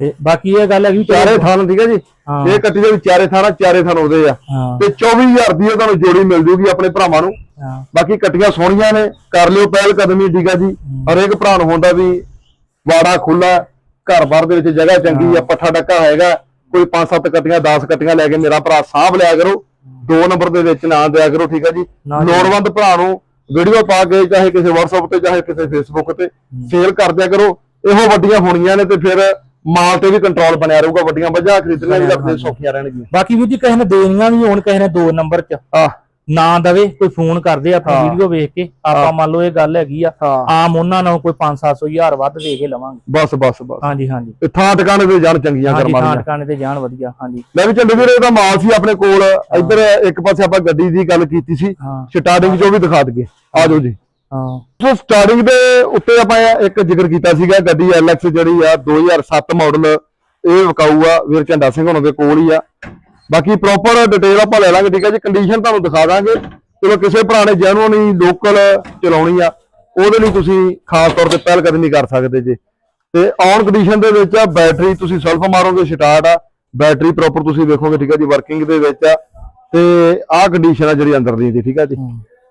ਤੇ ਬਾਕੀ ਇਹ ਗੱਲ ਹੈਗੀ ਚਾਰੇ ਥਾਨ ਠੀਕ ਹੈ ਜੀ। ਹਾਂ। ਇਹ ਕੱਟੀ ਦੇ ਚਾਰੇ ਥਾਣਾ ਚਾਰੇ ਥਾਨ ਉਹਦੇ ਆ। ਹਾਂ। ਤੇ 24000 ਦੀ ਤੁਹਾਨੂੰ ਜੋੜੀ ਮਿਲ ਜੂਗੀ ਆਪਣੇ ਭਰਾਵਾਂ ਨੂੰ। ਹਾਂ। ਬਾਕੀ ਕੱਟੀਆਂ ਸੋਹਣੀਆਂ ਨੇ। ਕਰ ਲਿਓ ਪਹਿਲ ਕਦਮੀ ਠੀਕ ਆ ਜੀ। ਹਰੇਕ ਭਰਾ ਨੂੰ ਹੁੰਦਾ ਵੀ ਵਾੜਾ ਖੁੱਲਾ ਘਰ-ਬਾਰ ਦੇ ਵਿੱਚ ਜਗ੍ਹਾ ਚੰਗੀ ਆ ਪੱਠਾ ਡੱਕਾ ਹੈਗਾ। ਕੋਈ 5-7 ਕੱਟੀਆਂ 10 ਕੱਟੀਆਂ ਲੈ ਕੇ ਮੇਰਾ ਭਰਾ ਸਾਂਭ ਲਿਆ ਕਰੋ। ਦੋ ਨੰਬਰ ਦੇ ਵਿੱਚ ਨਾ ਦਿਆ ਕਰੋ ਠੀਕ ਆ ਜੀ। ਲੋੜਵੰਦ ਭਰਾ ਨੂੰ ਵੀਡੀਓ ਪਾ ਕੇ ਚਾਹੇ ਕਿਸੇ WhatsApp ਤੇ ਚਾਹੇ ਕਿਸੇ Facebook ਤੇ ਸੇਲ ਕਰ ਦਿਆ ਕਰੋ। ਇਹੋ ਵੱਡੀਆਂ ਹੋਣੀਆਂ ਨੇ ਤੇ ਫਿਰ ਮਾਲ ਤੇ ਵੀ ਕੰਟਰੋਲ ਬਣਿਆ ਰਹੂਗਾ ਵੱਡੀਆਂ ਵਜ੍ਹਾ ਖਰੀਦਣੀਆਂ ਵੀ ਆਪਣੇ ਸੌਖੀਆਂ ਰਹਿਣਗੀਆਂ। ਬਾਕੀ ਵੀਰ ਜੀ ਕਿਸੇ ਨੇ ਦੇਣੀਆਂ ਵੀ ਹੋਣ ਕਿਸੇ ਨੇ ਦੋ ਨੰਬਰ ਚ। ਆਹ ਨਾ ਦਵੇ ਕੋਈ ਫੋਨ ਕਰਦੇ ਆਪਣੀ। ਵੀਡੀਓ ਵੇਖ ਕੇ। ਆਪਾਂ ਮੰਨ ਲਓ ਇਹ ਗੱਲ ਹੈਗੀ ਆ ਆਮ ਉਹਨਾਂ ਨਾਲ ਕੋਈ 5-700 ਹਜ਼ਾਰ ਵੱਧ ਦੇ ਕੇ ਲਵਾਂਗੇ। ਬਸ ਬਸ ਬਸ। ਹਾਂਜੀ ਹਾਂਜੀ। ਥਾਂ ਟਿਕਾਣੇ ਤੇ ਜਾਣ ਚੰਗੀਆਂ ਕਰਮਾਂ ਥਾਂ ਟਿਕਾਣੇ ਤੇ ਜਾਣ ਵਧੀਆ ਹਾਂਜੀ। ਮੈਂ ਵੀ ਝੰਡੇ ਵੀਰੇ ਇਹਦਾ ਮਾਲ ਸੀ ਆਪਣੇ ਕੋਲ। ਇੱਧਰ ਇੱਕ ਪਾਸੇ ਆਪਾਂ ਗੱਡੀ ਦੀ ਗੱਲ ਕੀਤੀ ਸੀ। ਸਟਾਰਟਿੰਗ 'ਚ ਉਹ ਵੀ ਦਿਖਾ ਦਈਏ। ਆ ਜਾਓ ਜੀ। ਹਾਂ। ਸੋ ਸਟਾਰਟਿੰਗ ਦੇ ਉੱਤੇ ਆਪਾਂ ਇੱਕ ਜ਼ਿਕਰ ਕੀਤਾ ਸੀਗਾ ਗੱਡੀ LX ਜਿਹੜੀ ਆ 2007 ਮਾਡਲ ਇਹ ਵਿਕਾਊ ਆ ਵੀਰ ਝੰਡਾ ਸਿੰਘ ਹੋਣਾ ਦੇ ਕੋਲ ਹੀ ਆ। ਬਾਕੀ ਪ੍ਰੋਪਰ ਡਿਟੇਲ ਆਪਾਂ ਲੈ ਲਾਂਗੇ ਠੀਕ ਆ ਜੀ? ਕੰਡੀਸ਼ਨ ਤੁਹਾਨੂੰ ਦਿਖਾ ਦਾਂਗੇ। ਚਲੋ ਕਿਸੇ ਭਰਾ ਨੇ ਜੈਨੂਅਲੀ ਲੋਕਲ ਚਲਾਉਣੀ ਆ ਉਹਦੇ ਲਈ ਤੁਸੀਂ ਖਾਸ ਤੌਰ ਤੇ ਪਹਿਲ ਕਦਮੀ ਕਰ ਸਕਦੇ ਜੇ। ਤੇ ਔਨ ਕੰਡੀਸ਼ਨ ਦੇ ਵਿੱਚ ਆ ਬੈਟਰੀ ਤੁਸੀਂ ਸੈਲਫ ਮਾਰੋਗੇ ਸਟਾਰਟ ਆ। ਬੈਟਰੀ ਪ੍ਰੋਪਰ ਤੁਸੀਂ ਵੇਖੋਗੇ ਠੀਕ ਆ ਜੀ? ਵਰਕਿੰਗ ਦੇ ਵਿੱਚ ਆ। ਤੇ ਆਹ ਕੰਡੀਸ਼ਨ ਆ ਜਿਹੜੀ ਅੰਦਰ ਦੀ ਦੀ ਠੀਕ ਆ ਜੀ?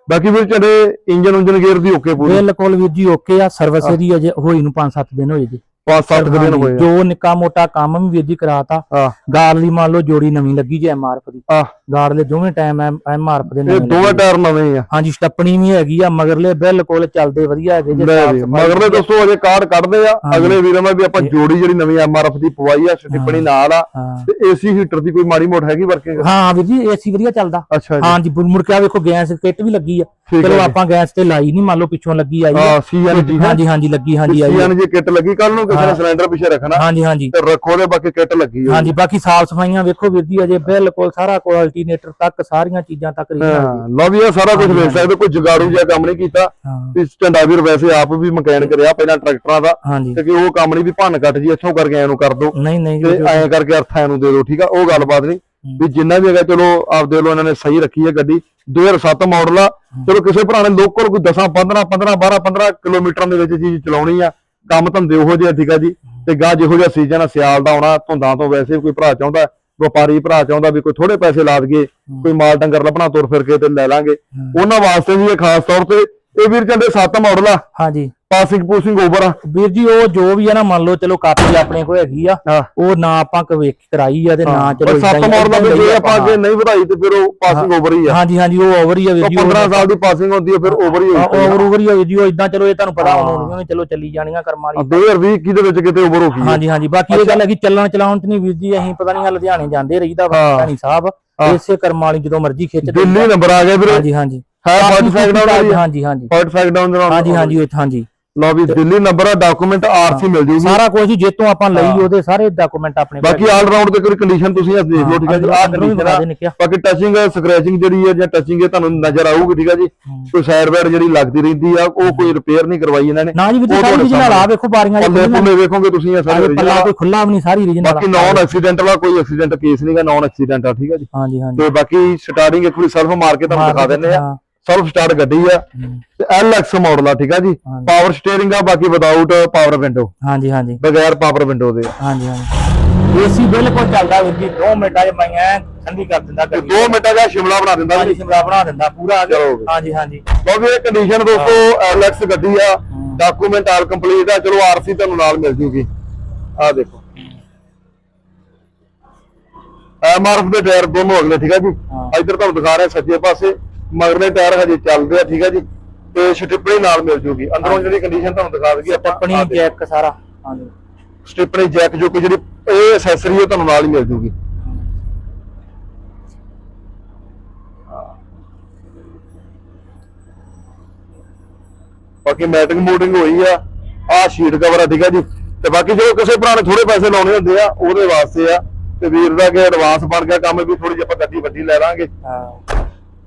ਬਾਕੀ ਵੀਰ ਝੰਡੇ ਇੰਜਨ ਉਂਜਨ ਗੇਅਰ ਦੀ ਓਕੇ ਪੂਰੀ। ਬਿਲਕੁਲ ਵੀਰ ਜੀ ਓਕੇ ਆ। ਸਰਵਿਸ ਇਹਦੀ ਅਜੇ ਹੋਈ ਨੂੰ 5-7 ਦਿਨ ਹੋਏ ਜੀ। 5-7 ਦਿਨ ਹੋਏ ਜੋ ਨਿੱਕਾ ਮੋਟਾ ਕੰਮ ਵੀ ਵੀਰ ਜੀ ਕਰਾਤਾ। ਆਹ, ਗਾਰ ਲਈ ਮੰਨ ਲਓ ਜੋੜੀ ਨਵੀਂ ਲੱਗੀ ਜੇ ਐਮਆਰਐਫ ਦੀ। ਆਹ, ਗਾਰ ਦੇ ਦੋਵੇਂ ਟਾਈਮ ਐਮਆਰਐਫ ਦੇ ਇਹ ਦੋਵੇਂ। ਟਾਇਰ ਨਵੇਂ ਆ। ਹਾਂਜੀ ਸਟੱਪਣੀ ਵੀ ਹੈਗੀ ਆ ਮਗਰਲੇ ਬਿਲਕੁਲ ਚੱਲਦੇ ਵਧੀਆ ਹੈਗੇ ਜੇ ਮਗਰਲੇ ਦੋਸਤੋ ਅਜੇ ਕਾਰਡ ਕੱਢਦੇ ਆ। ਅਗਲੇ ਵੀਰਾਂ ਦਾ ਵੀ ਆਪਾਂ ਜੋੜੀ ਜਿਹੜੀ ਨਵੀਂ ਐਮਆਰਐਫ ਦੀ ਪਵਾਈ ਆ ਟਿੱਪਣੀ ਨਾਲ ਆ। ਤੇ ਏਸੀ ਹੀਟਰ ਦੀ ਕੋਈ ਮਾੜੀ ਮੋਟ ਹੈਗੀ ਵਰਕਿੰਗ? ਹਾਂ ਵੀਰ ਜੀ ਏਸੀ ਵਧੀਆ ਚੱਲਦਾ। ਹਾਂਜੀ ਮੁੜ ਕੇ ਆ ਵੇਖੋ ਗੈਸ ਕਿੱਟ ਵੀ ਲੱਗੀ ਆ। ਚਲੋ। ਆਪਾਂ ਗੈਸ ਤੇ ਲਾਈ ਨਹੀਂ ਮੰਨ ਲਓ ਪਿੱਛੋਂ ਲੱਗੀ ਆਈ ਆ। ਸੀਐਨਜੀ ਹਾਂਜੀ ਹਾਂਜੀ ਲੱਗੀ ਹਾਂਜੀ ਆਈ। ਸੀਐਨਜੀ ਕਿੱਟ ਲੱਗੀ ਕੱਲ ਨੂੰ ਕਿਸੇ ਨੇ ਸਿਲੰਡਰ ਪਿੱਛੇ ਰੱਖਣਾ। ਹਾਂਜੀ ਹਾਂਜੀ। ਤੇ ਰੱਖੋ ਦੇ ਬਾਕੀ ਕਿੱਟ ਲੱਗੀ ਹਾਂਜੀ ਬਾਕੀ ਸਾਫ਼ ਸਫਾਈਆਂ ਵੇਖੋ ਵੀਰ ਜੀ ਅਜੇ ਬਿਲਕੁਲ ਸਾਰਾ ਕੁਝ ਅਲਟਰਨੇਟਰ ਤੱਕ ਸਾਰੀਆਂ ਚੀਜ਼ਾਂ ਤੱਕ। ਹਾਂ ਲਓ ਵੀ ਇਹ ਸਾਰਾ ਕੁਝ ਵੇਖ ਸਕਦੇ ਕੋਈ ਜੁਗਾੜੂ ਜਿਹਾ ਕੰਮ ਨਹੀਂ ਕੀਤਾ। ਹਾਂ। ਵੀ ਝੰਡਾ ਵੀਰ ਵੈਸੇ ਆਪ ਵੀ ਮਕੈਨਿਕ ਰਿਹਾ ਪਹਿਲਾਂ ਟਰੈਕਟਰਾਂ ਦਾ। ਹਾਂਜੀ। ਤੇ ਕਿ ਉਹ ਕੰਮ ਨਹੀਂ ਵੀ ਭੰਨ ਕੱਟ ਜੀ ਇੱਥੋਂ ਕਰਕੇ ਐ ਨੂੰ ਕਰ ਦੋ। ਨਹੀਂ ਨਹੀਂ ਤੇ ਐਂ ਕਰਕੇ ਅਰਥ ਨੂੰ ਦੇ ਦੋ ਠੀਕ ਆ? ਉਹ ਗੱਲਬਾਤ ਨਹੀਂ। ਵੀ ਜਿੰਨਾ ਵੀ ਹੈਗਾ ਚਲੋ ਆਪਦੇ ਵੱਲੋਂ ਇਹਨਾਂ ਨੇ ਸਹੀ ਰੱਖੀ ਹੈ ਗੱਡੀ। 2007 ਮਾਡਲ ਆ। ਚਲੋ ਕਿਸੇ ਭਰਾ ਨੇ ਲੋਕਲ ਕੋਈ 10 15 15 12 15 ਕਿਲੋਮੀਟਰਾਂ ਦੇ ਵਿੱਚ ਚੀਜ਼ ਚਲਾਉਣੀ ਆ। ਕੰਮ ਧੰਦੇ ਉਹੋ ਜਿਹੇ ਠੀਕ ਆ ਜੀ। ਤੇ ਗਾਂ ਜਿਹੋ ਜਿਹਾ ਸੀਜ਼ਨ ਆ ਸਿਆਲ ਦਾ ਆਉਣਾ ਧੁੰਦਾਂ ਤੋਂ ਵੈਸੇ ਕੋਈ ਭਰਾ ਚਾਹੁੰਦਾ। ਵਪਾਰੀ ਭਰਾ ਚਾਹੁੰਦਾ ਵੀ ਕੋਈ ਥੋੜੇ ਪੈਸੇ ਲਾ ਦਈਏ ਕੋਈ ਮਾਲ ਡੰਗਰ ਲੱਭਣਾ ਤੁਰ ਫਿਰ ਕੇ ਤੇ ਲੈ ਲਾਂਗੇ। ਉਹਨਾਂ ਵਾਸਤੇ ਵੀ ਇਹ ਖਾਸ ਤੌਰ ਤੇ ਇਹ ਵੀਰ ਕਹਿੰਦੇ 7 ਮਾਡਲ ਆ। ਹਾਂਜੀ। ਪਾਸਿੰਗ ਪੂਸਿੰਗ ਓਵਰ ਆ। ਵੀਰ ਜੀ ਉਹ ਜੋ ਵੀ ਆ ਨਾ ਮੰਨ ਲਓ ਚਲੋ ਕਾਪੀ ਆਪਣੇ ਕੋਲ ਹੈਗੀ ਆ ਉਹ ਨਾ ਆਪਾਂ ਕ ਵੇਖ ਕਰਾਈ ਆ ਤੇ ਨਾ ਚਲੋ ਪਰ 7 ਏਦਾਂ ਹੀ- ਮਾਡਲ ਦਾ ਜੇ ਆਪਾਂ ਅੱਗੇ ਨਹੀਂ ਵਧਾਈ ਤੇ ਫਿਰ ਉਹ ਪਾਸਿੰਗ ਓਵਰ ਹੀ ਆ। ਹਾਂਜੀ ਹਾਂਜੀ ਉਹ ਓਵਰ ਹੀ ਆ ਵੀਰ ਜੀ ਉਹ 15 ਸਾਲ ਦੀ ਪਾਸਿੰਗ ਹੁੰਦੀ ਹੈ ਫਿਰ ਓਵਰ ਹੀ ਹੋਈ ਓਵਰ ਓਵਰ ਹੀ ਆ ਜੀ ਉਹ ਇਦਾਂ ਚਲੋ ਇਹ ਤੁਹਾਨੂੰ ਪਤਾ ਹੋਣਾ ਵੀ ਚਲੋ ਚੱਲੀ ਜਾਣੀਆਂ ਕਰਮਾਂ ਵਾਲੀ। 2020 21 ਦੇ ਵਿੱਚ ਕਿਤੇ ਓਵਰ ਹੋ ਗਈ। ਹਾਂਜੀ ਹਾਂਜੀ ਬਾਕੀ ਇਹ ਗੱਲ ਹੈ ਕਿ ਚੱਲਣ ਚਲਾਉਣ ਚ ਨਹੀਂ ਵੀਰ ਜੀ ਅਸੀਂ ਪਤਾ ਨਹੀਂ ਲੁਧਿਆਣੇ ਜਾਂਦੇ ਰਹੀਦਾ ਵਾ ਸਾਹਿਬ ਇਸੇ ਕਰਮਾਂ ਵਾਲੀ ਜਦੋਂ ਮਰਜ਼ੀ ਖਿੱਚ ਦਿਓ। ਦਿੱਲੀ ਨੰਬਰ ਆ ਗਿਆ ਵੀਰੇ। ਹਾਂਜੀ ਹਾਂਜੀ। ਹੈ 45 ਡਾਊਨ ਵਾਲੀ ਹਾਂਜੀ ਹਾਂਜੀ। 45 ਡਾਊਨ ਦੇ ਨਾਲ ਹਾਂਜੀ ਹਾਂਜੀ ਉਹ ਹਾਂਜੀ। ਲਓ ਵੀ ਦਿੱਲੀ ਨੰਬਰ ਆ ਡਾਕੂਮੈਂਟ ਆਰਸੀ ਮਿਲ ਜੂਗੀ। ਸਾਰਾ ਕੁਝ ਜੀ ਜਿੱਤੋਂ ਆਪਾਂ ਲਈ ਉਹਦੇ ਸਾਰੇ ਡਾਕੂਮੈਂਟ ਆਪਣੇ ਬਾਕੀ ਆਲ ਰਾਉਂਡ ਤੇ ਕੋਈ ਕੰਡੀਸ਼ਨ ਤੁਸੀਂ ਦੇਖ ਲਓ ਠੀਕ ਹੈ ਜੀ। ਵੀ ਕੰਡੀਸ਼ਨ ਆ ਨਿੱਕਿਆ। ਬਾਕੀ ਟਚਿੰਗ ਸਕ੍ਰੈਚਿੰਗ ਜਿਹੜੀ ਹੈ ਜਾਂ ਟਚਿੰਗ ਇਹ ਤੁਹਾਨੂੰ ਨਜ਼ਰ ਆਊਗੀ ਠੀਕ ਹੈ ਜੀ। ਕੋਈ ਸਾਈਡ ਬੈਡ ਜਿਹੜੀ ਲੱਗਦੀ ਰਹਿੰਦੀ ਆ ਉਹ ਕੋਈ ਰਿਪੇਅਰ ਨਹੀਂ ਕਰਵਾਈ ਇਹਨਾਂ ਨੇ। ਨਾ ਜੀ ਜੀ ਉਹ ਸਾਰੀ original ਆ ਵੇਖੋ ਬਾਰੀਆਂ ਜਿਹੜੀਆਂ ਪੁੱਲੇ ਵੇਖੋਗੇ ਤੁਸੀਂ ਇਹ ਸਾਰੇ ਪੱਲਾ। ਕੋਈ ਖੁੱਲਾ ਵੀ ਨਹੀਂ ਸਾਰੀ original ਬਾਕੀ ਨਾਨ ਐਕਸੀਡੈਂਟ ਵਾਲਾ ਕੋਈ ਐਕਸੀਡੈਂਟ ਕੇਸ ਨਹੀਂਗਾ ਨਾਨ ਐਕਸੀਡੈਂਟ ਆ ਠੀਕ ਹੈ ਜੀ। ਹਾਂਜੀ ਹਾਂਜੀ। ਤੇ ਬਾਕੀ ਸਟਾਰਟਿੰਗ ਇੱਕ ਵਾਰੀ ਸੈਲਫ ਮਾਰ ਕੇ ਤੁਹਾਨੂੰ ਦਿਖਾ ਦਿੰਦੇ ਆ। ਸੈਲਫ ਸਟਾਰਟ ਗੱਡੀ ਆ ਤੇ ਐਲਐਕਸ ਮਾਡਲ ਆ ਠੀਕ ਆ ਜੀ। ਪਾਵਰ ਸਟੀਅਰਿੰਗ ਆ ਬਾਕੀ ਵਿਦਆਊਟ ਪਾਵਰ ਵਿੰਡੋ ਹਾਂਜੀ ਹਾਂਜੀ। ਬਗੈਰ ਪਾਵਰ ਵਿੰਡੋ ਦੇ। ਹਾਂਜੀ ਹਾਂਜੀ। ਏਸੀ ਬਿਲਕੁਲ ਚੱਲਦਾ ਵੀਰ ਜੀ 2 ਮਿੰਟਾਂ 'ਚ ਮੈਂ ਐਂ ਠੰਡੀ ਕਰ ਦਿੰਦਾ ਗੱਡੀ। 2 ਮਿੰਟਾਂ ਦਾ ਸ਼ਿਮਲਾ ਬਣਾ ਦਿੰਦਾ ਹਾਂਜੀ ਜੀ। ਸ਼ਿਮਲਾ ਬਣਾ ਦਿੰਦਾ ਪੂਰਾ। ਹਾਂਜੀ ਹਾਂਜੀ। ਕਿਉਂਕਿ ਇਹ ਕੰਡੀਸ਼ਨ ਦੋਸਤੋ ਐਲਐਕਸ ਗੱਡੀ ਆ। ਡਾਕੂਮੈਂਟ ਆਲ ਕੰਪਲੀਟ ਆ। ਚਲੋ ਆਰਸੀ ਤੁਹਾਨੂੰ ਨਾਲ ਮਿਲ ਜੂਗੀ। ਆ ਦੇਖੋ। ਐਮਆਰਐਫ ਦੇ ਟਾਇਰ ਦੋਨੋਂ ਅਗਲੇ ਠੀਕ ਆ ਜੀ। ਇੱਧਰ ਤੁਹਾਨੂੰ ਦਿਖਾ ਰਿਹਾ ਸੱਜੇ ਪਾਸੇ। ਮਗਰਲੇ ਟਾਇਰ ਹਜੇ ਚੱਲਦੇ ਆ ਠੀਕ ਆ ਜੀ? ਤੇ ਸਟਿੱਪਣੀ ਨਾਲ ਮਿਲ ਜੂਗੀ। ਅੰਦਰੋਂ ਜਿਹੜੀ ਕੰਡੀਸ਼ਨ ਤੁਹਾਨੂੰ ਦਿਖਾ ਦਈਏ ਆਪਾਂ ਆਪਣੀ। ਜੈਕ ਸਾਰਾ। ਹਾਂਜੀ। ਸਟਿਪਣੀ ਜੈਕ ਜੋ ਕਿ ਜਿਹੜੀ ਇਹ ਐਕਸੈਸਰੀ ਉਹ ਤੁਹਾਨੂੰ ਨਾਲ ਹੀ ਮਿਲ ਜੂਗੀ। ਬਾਕੀ ਮੈਟਿੰਗ ਮੋਡਿੰਗ ਹੋਈ ਆ ਆ ਸ਼ੀਟ ਕਵਰ ਆ ਠੀਕ ਆ ਜੀ? ਤੇ ਬਾਕੀ ਜੋ ਕਿਸੇ ਭਰਾ ਨੇ ਥੋੜੇ ਪੈਸੇ ਲਾਉਣੇ ਹੁੰਦੇ ਆ ਉਹਦੇ ਵਾਸਤੇ ਆ। ਤੇ ਵੀਰ ਦਾ ਕਿ ਐਡਵਾਂਸ ਬਣ ਗਿਆ ਕੰਮ ਵੀ ਥੋੜੀ ਜਿਹੀ ਆਪਾਂ ਗੱਡੀ ਵੱਡੀ ਲੈ ਲਾਂਗੇ। ਹਾਂ।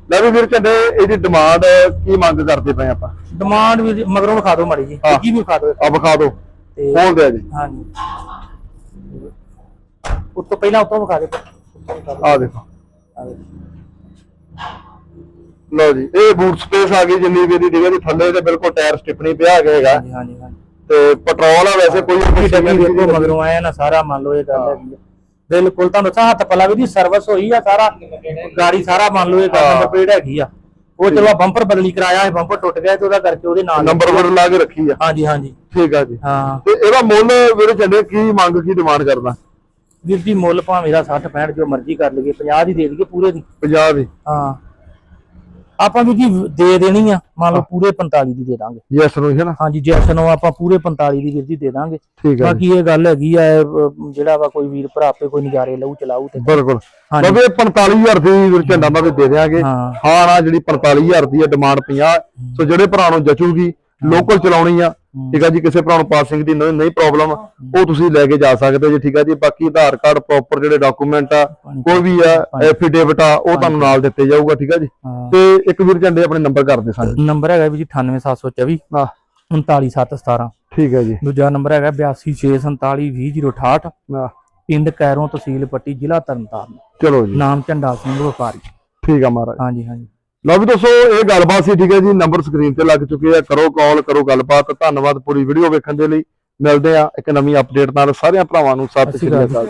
ਲੈ ਵੀ ਵੀਰ ਕਹਿੰਦੇ ਇਹਦੀ ਡਿਮਾਂਡ ਕੀ ਮੰਗ ਕਰਦੇ ਪਏ ਆਪਾਂ? ਡਿਮਾਂਡ ਵੀ ਮਗਰੋਂ ਵਿਖਾ ਦਿਓ ਮਾੜੀ ਜੀ। ਕੀ ਵੀ ਵਿਖਾ ਦਿਓ। ਆ ਵਿਖਾ ਦਿਓ। ਖੋਲ ਦਿਆ ਜੀ। ਹਾਂਜੀ। ਉਸ ਤੋਂ ਪਹਿਲਾਂ ਉਤੋਂ ਵਿਖਾ ਦਿਓ। ਆ ਦੇਖੋ। ਲਓ ਜੀ ਇਹ ਬੂਟ ਸਪੇਸ ਆ ਗਈ ਜਿੰਨੀ ਵੀ ਇਹਦੀ ਹੈ ਜੀ ਥੱਲੇ ਤੇ ਬਿਲਕੁਲ ਟਾਇਰ ਸਟਿਪਣੀ ਪਿਆ ਗਿਆ ਹੈਗਾ ਹਾਂਜੀ ਹਾਂਜੀ ਤੇ ਪੈਟਰੋਲ ਆ ਵੈਸੇ ਕੋਈ ਦੇਖੋ ਮਗਰੋਂ ਆਇਆ ਨਾ ਸਾਰਾ ਮੰਨ ਲਓ ਇਹ ਗੱਲ ਹੈਗੀ ਬਿਲਕੁਲ ਤੁਹਾਨੂੰ ਦੱਸਾਂ ਹੱਥ ਪੱਲਾ ਵੀ ਦੀ ਸਰਵਿਸ ਹੋਈ ਆ ਸਾਰਾ। ਗਾੜੀ ਸਾਰਾ ਮੰਨ ਲਓ ਇਹ ਹਾਂ। ਗੱਲ ਪੇੜ ਹੈਗੀ ਆ। ਉਹ ਚਲੋ ਬੰਪਰ ਬਦਲੀ ਕਰਾਇਆ ਇਹ ਬੰਪਰ ਟੁੱਟ ਗਿਆ ਤੇ ਉਹਦਾ ਕਰਕੇ ਉਹਦੇ ਨਾਲ ਨੰਬਰ ਵਰ ਲਾ ਕੇ ਰੱਖੀ ਆ। ਹਾਂਜੀ ਹਾਂਜੀ। ਠੀਕ ਆ ਜੀ। ਹਾਂ। ਤੇ ਇਹਦਾ ਮੁੱਲ ਵੀਰੇ ਚੱਲੇ ਕੀ ਮੰਗ ਕੀ ਡਿਮਾਂਡ ਕਰਦਾ? ਵੀਰ ਜੀ ਮੁੱਲ ਭਾਵੇਂ ਮੇਰਾ 60 65 ਜੋ ਮਰਜ਼ੀ ਕਰ ਲਈਏ 50 ਦੀ ਦੇ ਦਈਏ ਪੂਰੇ ਦੀ। 50 ਦੀ। ਹਾਂ। ਆਪਾਂ ਵੀ ਜੀ ਦੇ ਦੇਣੀ ਆ ਮੰਨ ਲਓ ਪੂਰੇ 45 ਦੀ ਦੇ ਦਾਂਗੇ। ਯੈਸ ਨੂੰ ਹੈ ਨਾ। ਹਾਂਜੀ ਜੈਸ ਨੂੰ ਆਪਾਂ ਪੂਰੇ 45 ਦੀ ਵੀਰ ਜੀ ਦੇ ਦਾਂਗੇ। ਠੀਕ ਬਾਕੀ ਇਹ ਗੱਲ ਹੈਗੀ ਆ ਜਿਹੜਾ ਵਾ ਕੋਈ ਵੀਰ ਭਰਾ ਆਪੇ ਕੋਈ ਨਜ਼ਾਰੇ ਲਊ ਚਲਾਊ ਤੇ। ਬਿਲਕੁਲ। ਹਾਂਜੀ। ਬਾਬੇ 45000 ਦੀ ਵੀਰ ਝੰਡਾ ਵੀ ਦੇ ਦਿਆਂਗੇ। ਹਾਂ। ਹਾਂ ਨਾ ਜਿਹੜੀ 45000 ਦੀ ਹੈ ਡਿਮਾਂਡ 50 ਸੋ ਜਿਹੜੇ ਭਰਾ ਨੂੰ ਜਚੂਗੀ ਲੋਕਲ ਚਲਾਉਣੀ ਆ ਠੀਕ ਆ ਜੀ ਕਿਸੇ ਭਰਾ ਨੂੰ ਪਾਸਿੰਗ ਦੀ ਨਹੀਂ ਨਹੀਂ ਪ੍ਰੋਬਲਮ ਉਹ ਤੁਸੀਂ ਲੈ ਕੇ ਜਾ ਸਕਦੇ ਜੀ ਠੀਕ ਆ ਜੀ। ਬਾਕੀ ਆਧਾਰ ਕਾਰਡ ਪ੍ਰੋਪਰ ਜਿਹੜੇ ਡਾਕੂਮੈਂਟ ਆ ਕੋਈ ਵੀ ਆ ਐਫੀਡੇਵਿਟ ਆ ਉਹ ਤੁਹਾਨੂੰ ਨਾਲ ਦਿੱਤੇ ਜਾਊਗਾ ਠੀਕ ਆ ਜੀ। ਤੇ ਇੱਕ ਵੀਰ ਝੰਡੇ ਆਪਣੇ ਨੰਬਰ ਕਰ ਦੇ ਸਾਨੂੰ। ਨੰਬਰ ਹੈਗਾ ਵੀ ਜੀ 98724 ਹਾਂ। 39717 ਠੀਕ ਹੈ ਜੀ। ਦੂਜਾ ਨੰਬਰ ਹੈਗਾ 8264720068 ਹਾਂ। ਪਿੰਡ ਕੈਰੋਂ ਤਹਿਸੀਲ ਪੱਟੀ ਜ਼ਿਲ੍ਹਾ ਤਰਨਤਾਰਨ। ਚਲੋ ਜੀ। ਨਾਮ ਝੰਡਾ ਸਿੰਘ ਵਪਾਰੀ। ਠੀਕ ਆ ਮਹਾਰਾਜ। ਹਾਂਜੀ ਹਾਂਜੀ। ਲਓ ਵੀ ਦੋਸਤੋ ਇਹ ਗੱਲਬਾਤ ਸੀ ਠੀਕ ਹੈ ਜੀ ਨੰਬਰ ਸਕਰੀਨ ਤੇ ਲੱਗ ਚੁੱਕੇ ਆ ਕਰੋ ਕਾਲ ਕਰੋ ਗੱਲਬਾਤ। ਧੰਨਵਾਦ ਪੂਰੀ ਵੀਡੀਓ ਵੇਖਣ ਦੇ ਲਈ। ਮਿਲਦੇ ਆ ਇੱਕ ਨਵੀਂ ਅਪਡੇਟ ਨਾਲ। ਸਾਰਿਆਂ ਭਰਾਵਾਂ ਨੂੰ ਸਤਿ ਸ਼੍ਰੀ। ਅਕਾਲ।